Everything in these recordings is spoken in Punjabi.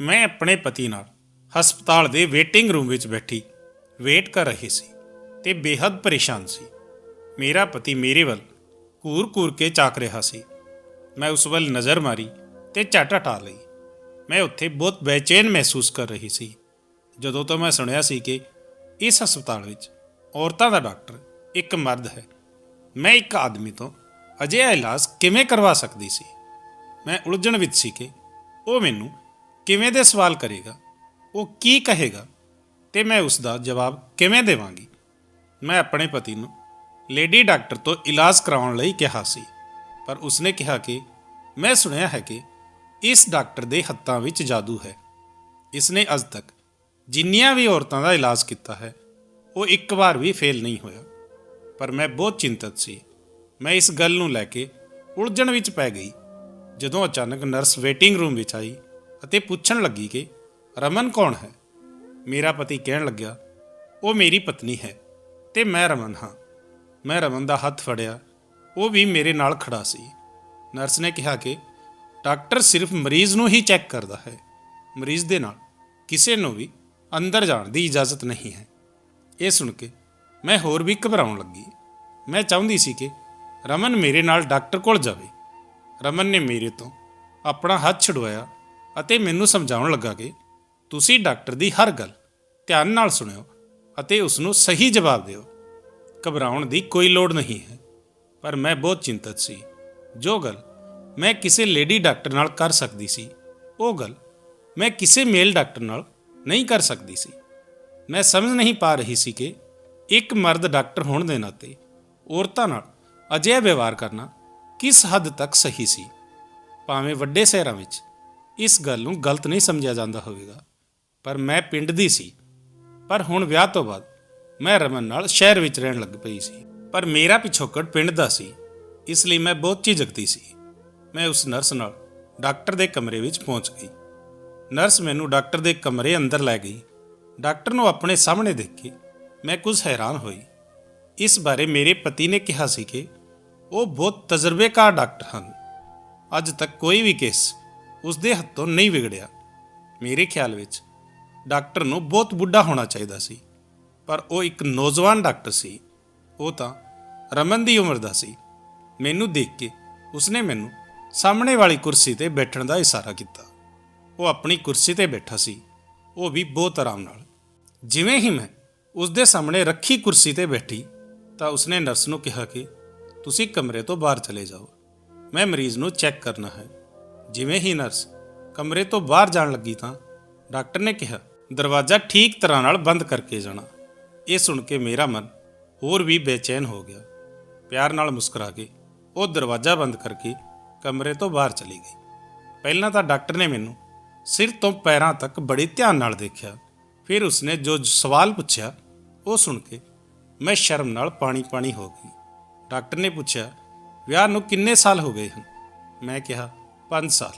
ਮੈਂ ਆਪਣੇ ਪਤੀ ਨਾਲ ਹਸਪਤਾਲ ਦੇ ਵੇਟਿੰਗ ਰੂਮ ਵਿੱਚ ਬੈਠੀ ਵੇਟ ਕਰ ਰਹੀ ਸੀ ਤੇ ਬੇਹੱਦ ਪਰੇਸ਼ਾਨ ਸੀ। ਮੇਰਾ ਪਤੀ ਮੇਰੇ ਵੱਲ ਘੂਰ-ਘੂਰ ਕੇ ਚਾਕ ਰਿਹਾ ਸੀ। ਮੈਂ ਉਸ ਵੱਲ ਨਜ਼ਰ ਮਾਰੀ ਤੇ ਝਟ ਹਟਾ ਲਈ। ਮੈਂ ਉੱਥੇ ਬਹੁਤ ਬੇਚੈਨ ਮਹਿਸੂਸ ਕਰ ਰਹੀ ਸੀ। ਜਦੋਂ ਤੋਂ ਮੈਂ ਸੁਣਿਆ ਸੀ ਕਿ ਇਸ ਹਸਪਤਾਲ ਵਿੱਚ ਔਰਤਾਂ ਦਾ ਡਾਕਟਰ ਇੱਕ ਮਰਦ ਹੈ, ਮੈਂ ਇੱਕ ਆਦਮੀ ਤੋਂ ਅਜਿਹਾ ਇਲਾਜ ਕਿਵੇਂ ਕਰਵਾ ਸਕਦੀ ਸੀ? ਮੈਂ ਉਲਝਣ ਵਿੱਚ ਸੀ ਕਿ ਉਹ ਮੈਨੂੰ ਕਿਵੇਂ ਦੇ ਸਵਾਲ ਕਰੇਗਾ, ਉਹ ਕੀ ਕਹੇਗਾ ਤੇ ਮੈਂ ਉਸ ਦਾ ਜਵਾਬ ਕਿਵੇਂ ਦੇਵਾਂਗੀ? ਮੈਂ ਆਪਣੇ ਪਤੀ ਨੂੰ ਲੇਡੀ ਡਾਕਟਰ ਤੋਂ ਇਲਾਜ ਕਰਾਉਣ ਲਈ ਕਿਹਾ ਸੀ, ਪਰ ਉਸਨੇ ਕਿਹਾ ਕਿ ਮੈਂ ਸੁਣਿਆ ਹੈ ਕਿ ਇਸ ਡਾਕਟਰ ਦੇ ਹੱਥਾਂ ਵਿੱਚ ਜਾਦੂ ਹੈ। ਇਸਨੇ ਅਜ ਤੱਕ ਜਿੰਨੀਆਂ ਵੀ ਔਰਤਾਂ ਦਾ ਇਲਾਜ ਕੀਤਾ ਹੈ, ਉਹ ਇੱਕ ਵਾਰ ਵੀ ਫੇਲ ਨਹੀਂ ਹੋਇਆ। ਪਰ ਮੈਂ ਬਹੁਤ ਚਿੰਤਤ ਸੀ। ਮੈਂ ਇਸ ਗੱਲ ਨੂੰ ਲੈ ਕੇ ਉਲਝਣ ਵਿੱਚ ਪੈ ਗਈ। ਜਦੋਂ ਅਚਾਨਕ ਨਰਸ ਵੇਟਿੰਗ ਰੂਮ ਵਿੱਚ ਆਈ ਅਤੇ ਪੁੱਛਣ ਲੱਗੀ ਕਿ, ਰਮਨ ਕੌਣ ਹੈ? ਮੇਰਾ ਪਤੀ ਕਹਿਣ ਲੱਗਿਆ, ਉਹ ਮੇਰੀ ਪਤਨੀ ਹੈ ਤੇ ਮੈਂ ਰਮਨ ਹਾਂ। ਮੈਂ ਰਮਨ ਦਾ ਹੱਥ ਫੜਿਆ, ਉਹ ਵੀ ਮੇਰੇ ਨਾਲ ਖੜਾ ਸੀ। ਨਰਸ ਨੇ ਕਿਹਾ ਕਿ, ਡਾਕਟਰ ਸਿਰਫ ਮਰੀਜ਼ ਨੂੰ ਹੀ ਚੈੱਕ ਕਰਦਾ ਹੈ। ਮਰੀਜ਼ ਦੇ ਨਾਲ ਕਿਸੇ ਨੂੰ ਵੀ ਅੰਦਰ ਜਾਣ ਦੀ ਇਜਾਜ਼ਤ ਨਹੀਂ ਹੈ। ਇਹ ਸੁਣ ਕੇ ਮੈਂ ਹੋਰ ਵੀ ਘਬਰਾਉਣ ਲੱਗੀ। ਮੈਂ ਚਾਹੁੰਦੀ ਸੀ ਕਿ ਰਮਨ ਮੇਰੇ ਨਾਲ ਡਾਕਟਰ ਕੋਲ ਜਾਵੇ। ਰਮਨ ਨੇ ਮੇਰੇ ਤੋਂ ਆਪਣਾ ਹੱਥ ਛੁਡਵਾਇਆ ਅਤੇ ਮੈਨੂੰ ਸਮਝਾਉਣ ਲੱਗਾ ਕਿ ਤੁਸੀਂ ਡਾਕਟਰ ਦੀ ਹਰ ਗੱਲ ਧਿਆਨ ਨਾਲ ਸੁਣਿਓ ਅਤੇ ਉਸ ਨੂੰ ਸਹੀ ਜਵਾਬ ਦਿਓ। ਘਬਰਾਉਣ ਦੀ ਕੋਈ ਲੋੜ ਨਹੀਂ ਹੈ। ਪਰ ਮੈਂ ਬਹੁਤ ਚਿੰਤਤ ਸੀ। ਜੋ ਗੱਲ ਮੈਂ ਕਿਸੇ ਲੇਡੀ ਡਾਕਟਰ ਨਾਲ ਕਰ ਸਕਦੀ ਸੀ, ਉਹ ਗੱਲ ਮੈਂ ਕਿਸੇ ਮੇਲ ਡਾਕਟਰ ਨਾਲ ਨਹੀਂ ਕਰ ਸਕਦੀ ਸੀ। ਮੈਂ ਸਮਝ ਨਹੀਂ ਪਾ ਰਹੀ ਸੀ ਕਿ ਇੱਕ ਮਰਦ ਡਾਕਟਰ ਹੋਣ ਦੇ ਨਾਤੇ ਔਰਤਾਂ ਨਾਲ ਅਜਿਹਾ ਵਿਵਹਾਰ ਕਰਨਾ ਕਿਸ ਹੱਦ ਤੱਕ ਸਹੀ ਸੀ? ਭਾਵੇਂ ਵੱਡੇ ਸ਼ਹਿਰਾਂ ਵਿੱਚ ਇਸ ਗੱਲ ਨੂੰ ਗਲਤ ਨਹੀਂ ਸਮਝਿਆ ਜਾਂਦਾ ਹੋਵੇਗਾ। ਪਰ ਮੈਂ ਪਿੰਡ ਦੀ ਸੀ। ਪਰ ਹੁਣ ਵਿਆਹ ਤੋਂ ਬਾਅਦ ਮੈਂ ਰਮਨ ਨਾਲ ਸ਼ਹਿਰ ਵਿੱਚ ਰਹਿਣ ਲੱਗ ਪਈ ਸੀ। ਪਰ ਮੇਰਾ ਪਿਛੋਕੜ ਪਿੰਡ ਦਾ ਸੀ। ਇਸ ਲਈ ਮੈਂ ਬਹੁਤ ਝਿਜਕਦੀ ਸੀ। ਮੈਂ ਉਸ ਨਰਸ ਨਾਲ ਡਾਕਟਰ ਦੇ ਕਮਰੇ ਵਿੱਚ ਪਹੁੰਚ ਗਈ। ਨਰਸ ਮੈਨੂੰ ਡਾਕਟਰ ਦੇ ਕਮਰੇ ਅੰਦਰ ਲੈ ਗਈ। ਡਾਕਟਰ ਨੂੰ ਆਪਣੇ ਸਾਹਮਣੇ ਦੇਖ। ਕੇ ਮੈਂ ਕੁਝ ਹੈਰਾਨ ਹੋਈ। ਇਸ ਬਾਰੇ ਮੇਰੇ ਪਤੀ ਨੇ ਕਿਹਾ ਸੀ ਕਿ ਉਹ ਬਹੁਤ ਤਜਰਬੇਕਾਰ ਡਾਕਟਰ ਹਨ। ਅੱਜ ਤੱਕ ਕੋਈ ਵੀ ਕੇਸ ਉਸ ਦੇ ਹੱਥੋਂ ਨਹੀਂ ਵਿਗੜਿਆ। ਮੇਰੇ ਖਿਆਲ ਵਿੱਚ ਡਾਕਟਰ ਨੂੰ ਬਹੁਤ ਬੁੱਢਾ ਹੋਣਾ ਚਾਹੀਦਾ ਸੀ, ਪਰ ਉਹ ਇੱਕ ਨੌਜਵਾਨ ਡਾਕਟਰ ਸੀ। ਉਹ ਤਾਂ ਰਮਨ ਦੀ ਉਮਰ ਦਾ ਸੀ। ਮੈਨੂੰ ਦੇਖ ਕੇ ਉਸਨੇ ਮੈਨੂੰ ਸਾਹਮਣੇ ਵਾਲੀ ਕੁਰਸੀ ਤੇ ਬੈਠਣ ਦਾ ਇਸ਼ਾਰਾ ਕੀਤਾ। ਉਹ ਆਪਣੀ ਕੁਰਸੀ ਤੇ ਬੈਠਾ ਸੀ। ਉਹ ਵੀ ਬਹੁਤ ਆਰਾਮ ਨਾਲ। ਜਿਵੇਂ ਹੀ ਮੈਂ ਉਸ ਦੇ ਸਾਹਮਣੇ ਰੱਖੀ ਕੁਰਸੀ ਤੇ ਬੈਠੀ, ਤਾਂ ਉਸਨੇ ਨਰਸ ਨੂੰ ਕਿਹਾ ਕਿ ਤੁਸੀਂ ਕਮਰੇ ਤੋਂ ਬਾਹਰ ਚਲੇ ਜਾਓ। ਮੈਂ ਮਰੀਜ਼ ਨੂੰ ਚੈੱਕ ਕਰਨਾ ਹੈ। ਜਿਵੇਂ ਹੀ ਨਰਸ ਕਮਰੇ ਤੋਂ ਬਾਹਰ ਜਾਣ ਲੱਗੀ ਤਾਂ ਡਾਕਟਰ ਨੇ ਕਿਹਾ, ਦਰਵਾਜ਼ਾ ਠੀਕ ਤਰ੍ਹਾਂ ਨਾਲ ਬੰਦ ਕਰਕੇ ਜਾਣਾ। ਇਹ ਸੁਣ ਕੇ ਮੇਰਾ ਮਨ ਹੋਰ ਵੀ ਬੇਚੈਨ ਹੋ ਗਿਆ। ਪਿਆਰ ਨਾਲ ਮੁਸਕਰਾ ਕੇ ਉਹ ਦਰਵਾਜ਼ਾ ਬੰਦ ਕਰਕੇ ਕਮਰੇ ਤੋਂ ਬਾਹਰ ਚਲੀ ਗਈ। ਪਹਿਲਾਂ ਤਾਂ ਡਾਕਟਰ ਨੇ ਮੈਨੂੰ ਸਿਰ ਤੋਂ ਪੈਰਾਂ ਤੱਕ ਬੜੇ ਧਿਆਨ ਨਾਲ ਦੇਖਿਆ। ਫਿਰ ਉਸਨੇ ਜੋ ਸਵਾਲ ਪੁੱਛਿਆ, ਉਹ ਸੁਣ ਕੇ ਮੈਂ ਸ਼ਰਮ ਨਾਲ ਪਾਣੀ-ਪਾਣੀ ਹੋ ਗਈ। ਡਾਕਟਰ ਨੇ ਪੁੱਛਿਆ, ਵਿਆਹ ਨੂੰ ਕਿੰਨੇ ਸਾਲ ਹੋ ਗਏ ਹਨ? ਮੈਂ ਕਿਹਾ 5 ਸਾਲ।